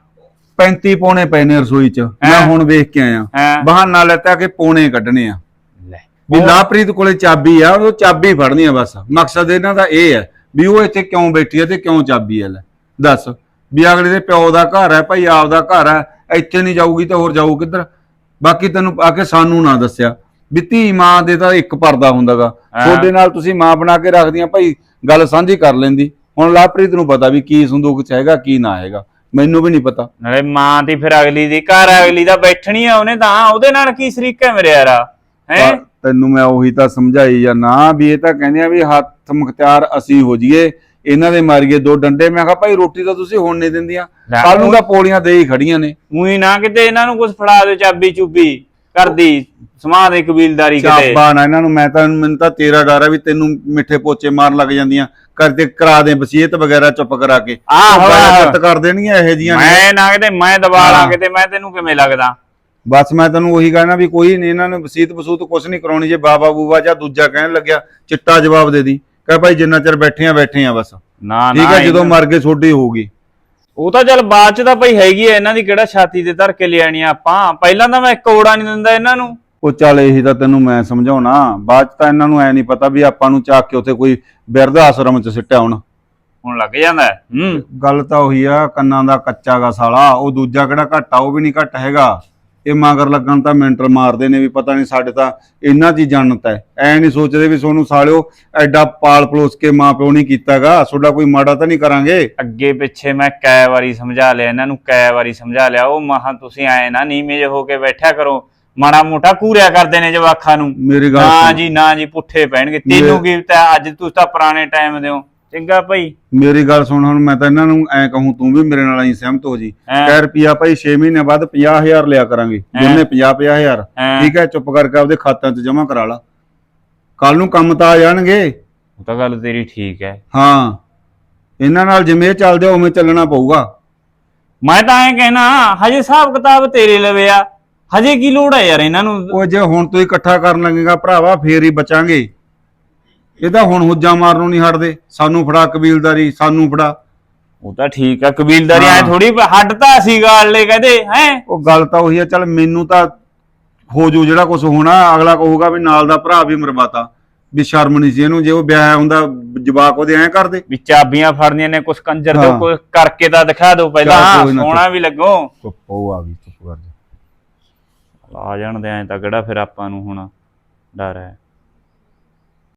35 ਪੌਣੇ ਪਏ ਨੇ ਰਸੋਈ 'ਚ ਮੈਂ? ਹੁਣ ਵੇਖ ਕੇ ਆਇਆ।
ਹੈਂ?
ਬਹਾਨਾ ਲੈਤਾ ਕਿ ਪੌਣੇ ਕੱਢਣੇ ਆ। ਵੀ ਲਾਪ੍ਰੀਤ ਕੋਲੇ ਚਾਬੀ ਆ ਉਹ ਚਾਬੀ ਫੜਨੀ ਆ ਬਸ। ਮਕਸਦ ਇਹਨਾਂ ਦਾ ਇਹ ਹੈ ਵੀ ਉਹ ਇੱਥੇ ਕਿਉਂ ਬੈਠੀ ਹੈ ਤੇ ਕਿਉਂ ਚਾਬੀ ਹੈ ਲੈ। ਦੱਸ ਵੀ ਅਗਲੇ ਦੇ ਪਿਓ ਦਾ ਘਰ ਹੈ ਭਾਈ ਆਪ ਦਾ ਘਰ ਹੈ ਇੱਥੇ ਨਹੀਂ ਜਾਊਗੀ ਤਾਂ ਹੋਰ ਜਾਊ ਕਿੱਧਰ? ਬਾਕੀ ਤੈਨੂੰ ਆ ਕੇ ਸਾਨੂੰ ਨਾ ਦੱਸਿਆ। ਵੀ ਧੀ ਮਾਂ ਦੇ ਤਾਂ ਇੱਕ ਪਰਦਾ ਹੁੰਦਾਗਾ। ਤੁਹਾਡੇ ਨਾਲ ਤੁਸੀਂ ਮਾਂ ਬਣਾ ਕੇ ਰੱਖਦੀਆਂ ਭਾਈ ਗੱਲ ਸਾਂਝੀ ਕਰ ਲੈਂਦੀ। ਹੁਣ ਲਾਪ੍ਰੀਤ ਨੂੰ ਪਤਾ ਵੀ ਕੀ ਸੰਦੂਕ ਚ ਹੈਗਾ ਕੀ ਨਾ ਹੈਗਾ। ਮੈਨੂੰ ਵੀ ਨਹੀਂ ਪਤਾ।
ਨਾਲੇ ਮਾਂ ਦੀ ਫਿਰ ਅਗਲੀ ਦੀ ਘਰ ਅਗਲੀ ਦਾ ਬੈਠਣੀ ਆ ਉਹਨੇ ਤਾਂ। ਉਹਦੇ ਨਾਲ ਕੀ ਸ਼ਰੀਕ ਹੈ ਮੇਰੇ ਯਾਰਾ? ਹੈ?
ਤੈਨੂੰ ਮੈਂ ਉਹੀ ਤਾਂ ਸਮਝਾਈ ਜਾਂ ਨਾ ਵੀ ਇਹ ਤਾਂ ਕਹਿੰਦੇ ਆ ਵੀ ਹੱਥ ਮੁਖਤਿਆਰ ਅਸੀਂ ਹੋ ਜਾਈਏ ਇਹਨਾਂ ਦੇ ਮਾਰੀਏ ਦੋ ਡੰਡੇ। ਮੈਂ ਕਿਹਾ ਭਾਈ ਰੋਟੀ ਤਾਂ ਤੁਸੀਂ ਹੁਣ ਨਹੀਂ ਦਿੰਦੀਆਂ।
ਲੈ,
ਕੱਲ ਨੂੰ ਤਾਂ ਪੋਲੀਆਂ ਦੇ ਹੀ ਖੜੀਆਂ ਨੇ।
ਉਹੀ ਨਾ ਕਿਤੇ ਇਹਨਾਂ ਨੂੰ ਕੁਝ ਫੜਾ ਦੇ ਚਾਬੀ ਚੁੱਬੀ ਕਰਦੀ ਸਮਾਂ ਦੇ ਕਬੀਲਦਾਰੀ ਕਿਤੇ।
ਚਾਪਾ ਨਾ ਇਹਨਾਂ ਨੂੰ ਮੈਂ ਤਾਂ ਮੈਨੂੰ ਤਾਂ ਤੇਰਾ ਡਰ ਹੈ ਵੀ ਤੈਨੂੰ ਮਿੱਠੇ ਪੋਚੇ ਮਾਰਨ ਲੱਗ ਜਾਂਦੀਆਂ। ਕਰਦੇ ਕਰਾ ਦੇ ਵਸੀਅਤ ਵਗੈਰਾ ਚੁੱਪ ਕਰਾ ਕੇ।
ਆਹੋ, ਆਹੋ।
ਕਰ ਦੇਣਗੀਆਂ ਇਹੋ ਜੀਆਂ ਨੇ।
ਮੈਂ ਨਾ ਕਿਤੇ ਮੈਂ ਦਬਾ ਲਾਂ
ਹਾਂ।
ਕਿਤੇ ਮੈਂ ਤੈਨੂੰ ਕਿਵੇਂ ਲੱਗਦਾ?
ਬਸ ਮੈਂ ਤੈਨੂੰ ਉਹੀ ਕਹਿਣਾ ਵੀ ਕੋਈ ਨਹੀਂ ਇਹਨਾਂ ਨੇ ਵਸੂਤ ਕੁਛ ਨਹੀਂ ਕਰਾਉਣੀ ਜੇ ਬਾਬਾ ਬੂਬਾ ਜਾਂ ਦੂਜਾ ਕਹਿਣ ਲੱਗਿਆ ਚਿੱਟਾ ਜਵਾਬ ਦੇ ਦੀ। ਕਹ ਭਾਈ ਜਿੰਨਾ ਚਿਰ ਬੈਠੇ ਆ ਬੈਠੇ ਆ ਬਸ।
ਨਾ
ਠੀਕ
ਨਾ
ਹੈ ਜਦੋਂ ਮਰ ਗਏ ਛੋਟੀ ਹੋਊਗੀ।
ਉਹ ਤਾਂ ਚੱਲ ਬਾਅਦ ਚ ਤਾਂ ਭਾਈ ਹੈਗੀ ਐ ਇਹਨਾਂ ਦੀ ਕਿਹੜਾ ਛਾਤੀ ਤੇ ਧਰ ਕੇ ਲਿਆਣੀ ਆ ਆਪਾਂ? ਪਹਿਲਾਂ ਤਾਂ ਮੈਂ ਇੱਕ ਓੜਾ ਨਹੀਂ ਦਿੰਦਾ ਇਹਨਾਂ ਨੂੰ।
ਉਹ ਚੱਲ ਇਹੀ ਤਾਂ ਤੈਨੂੰ ਮੈਂ ਸਮਝਾਉਣਾ। ਬਾਅਦ ਚ ਤਾਂ ਇਹਨਾਂ ਨੂੰ ਐ ਨਹੀਂ ਪਤਾ ਵੀ ਆਪਾਂ ਨੂੰ ਚੱਕ ਕੇ ਉੱਥੇ ਕੋਈ ਬਿਰਧ ਆਸ਼ਰਮ ਚ ਸਿੱਟਿਆ ਹੁਣ।
ਹੁਣ ਲੱਗ ਜਾਂਦਾ ਹੈ।
ਗੱਲ ਤਾਂ ਉਹੀ ਆ ਕੰਨਾਂ ਦਾ ਕੱਚਾ ਗਾ ਸਾਲਾ ਉਹ ਦੂਜਾ ਕਿਹੜਾ ਘੱਟ ਉਹ ਵੀ ਨਹੀਂ ਘੱਟ ਹੈਗਾ। ਇਹ ਮਗਰ ਲੱਗਣ ਤਾਂ ਮੈਂਟਲ ਮਾਰਦੇ ਨੇ ਵੀ ਪਤਾ ਨਹੀਂ ਸਾਡੇ ਤਾਂ ਇਹਨਾਂ ਦੀ ਜਾਣਤ ਹੈ। ਐ ਨਹੀਂ ਸੋਚਦੇ ਵੀ ਸੋਨੂੰ ਸਾਲਿਓ ਐਡਾ ਪਾਲ ਪਲੋਸ ਕੇ ਮਾਂ ਪਿਓ ਨਹੀਂ ਕੀਤਾਗਾ ਤੁਹਾਡਾ ਕੋਈ ਮਾੜਾ ਤਾਂ ਨਹੀਂ ਕਰਾਂਗੇ?
ਅੱਗੇ ਪਿੱਛੇ ਮੈਂ ਕਈ ਵਾਰੀ ਸਮਝਾ ਲਿਆ ਇਹਨਾਂ ਨੂੰ ਕਈ ਵਾਰੀ ਸਮਝਾ ਲਿਆ ਉਹ ਮਹਾ ਤੁਸੀਂ ਆਏ ਨਾ ਨੀਵੇਂ ਹੋ ਕੇ ਬੈਠਿਆ ਕਰੋ ਮਾੜਾ ਮੋਟਾ ਕੂਰਿਆ ਕਰਦੇ ਨੇ ਜਵਾਖਾਂ ਨੂੰ।
ਮੇਰੀ ਗੱਲ
ਨਾ। ਜੀ ਨਾ ਜੀ ਪੁੱਠੇ ਪੈਣਗੇ। ਤੈਨੂੰ ਕੀ ਪਤਾ ਅੱਜ ਤੁਸੀਂ ਤਾਂ ਪੁਰਾਣੇ ਟਾਈਮ ਦੇ ਹੋ। ਚੰਗਾ ਭਾਈ।
ਮੇਰੀ ਗੱਲ ਸੁਣ ਹੁਣ ਮੈਂ ਤਾਂ ਇਹਨਾਂ ਨੂੰ ਐ ਕਹੂੰ ਤੂੰ ਵੀ ਮੇਰੇ ਨਾਲ ਹੀ ਸਹਿਮਤ ਹੋ ਜੀ।
ਹੈਂ।
ਕਹਿ ਰੁਪਿਆ ਭਾਈ 6 ਮਹੀਨੇ ਬਾਅਦ 50000 ਲਿਆ ਕਰਾਂਗੇ। ਦੋਨੇ 50 50000
ਹੈਂ।
ਠੀਕ ਹੈ ਚੁੱਪ ਕਰਕੇ ਆਪਦੇ ਖਾਤਿਆਂ 'ਚ ਜਮ੍ਹਾਂ ਕਰਾ ਲਾ। ਕੱਲ ਨੂੰ ਕੰਮ ਤਾਂ ਆ ਜਾਣਗੇ।
ਉਹ ਤਾਂ ਗੱਲ ਤੇਰੀ ਠੀਕ ਹੈ।
ਹਾਂ। ਇਹਨਾਂ ਨਾਲ ਜਿਵੇਂ ਇਹ ਚੱਲਦੇ ਆ, ਉਵੇਂ ਚੱਲਣਾ ਪਊਗਾ।
ਮੈਂ ਤਾਂ ਐਂ ਕਹਿਣਾ ਹਜੇ ਹਿਸਾਬ ਕਿਤਾਬ ਤੇਰੇ ਲਵੇ ਆ। ਹਜੇ ਕੀ ਲੋੜ ਹੈ ਯਾਰ ਇਹਨਾਂ ਨੂੰ?
ਉਹ ਜੇ ਹੁਣ ਤੋਂ ਹੀ ਇਕੱਠਾ ਕਰਨ ਲੱਗੇਗਾ ਭਰਾਵਾ ਫੇਰ ਹੀ ਬਚਾਂਗੇ। ਇਹ ਤਾਂ ਹੁਣ ਹੁੱਜਾ ਮਾਰਨੋਂ ਨਹੀਂ ਹਟਦੇ। ਸਾਨੂੰ ਫੜਾ ਕਬੀਲਦਾਰੀ ਸਾਨੂੰ ਫੜਾ।
ਉਹ ਤਾਂ ਠੀਕ ਆ ਕਬੀਲਦਾਰੀ ਐ
ਹਾਂ।
ਥੋੜੀ ਹੱਡ ਤਾਂ ਅਸੀਂ ਗਾਲ ਕਹਿੰਦੇ ਹੈ?
ਉਹ ਗੱਲ ਤਾਂ ਉਹੀ ਆ ਚੱਲ ਮੈਨੂੰ ਤਾਂ ਹੋ ਜੂ ਜਿਹੜਾ ਕੁਝ ਹੋਣਾ ਅਗਲਾ ਕਹੂਗਾ ਵੀ ਨਾਲ ਦਾ ਭਰਾ ਵੀ ਮਰਵਾਤਾ। ਵੀ ਸ਼ਰਮ ਨਹੀਂ ਸੀ ਇਹਨੂੰ ਜੇ ਉਹ ਵਿਆਹ ਹੁੰਦਾ ਜਵਾਕ ਉਹਦੇ ਐਂ ਕਰਦੇ।
ਵੀ ਚਾਬੀਆਂ ਫੜਨੀਆਂ ਨੇ ਕੁਛ ਕੰਜਰ ਤੋਂ
ਹਾਂ।
ਕੋਈ ਕਰਕੇ ਤਾਂ ਦਿਖਾ ਦਿਓ ਪਹਿਲਾਂ।
ਚੱਲ ਕੋਈ ਨਾ
ਸੋਹਣਾ ਵੀ ਲੱਗੋ।
ਚੁੱਪ ਆ ਗਈ ਚੁੱਪ ਕਰ ਜਾ।
ਆ ਜਾਣ ਦੇ ਐ ਤਾਂ ਕਿਹੜਾ ਫਿਰ ਆਪਾਂ ਨੂੰ ਹੁਣ ਡਰ ਹੈ।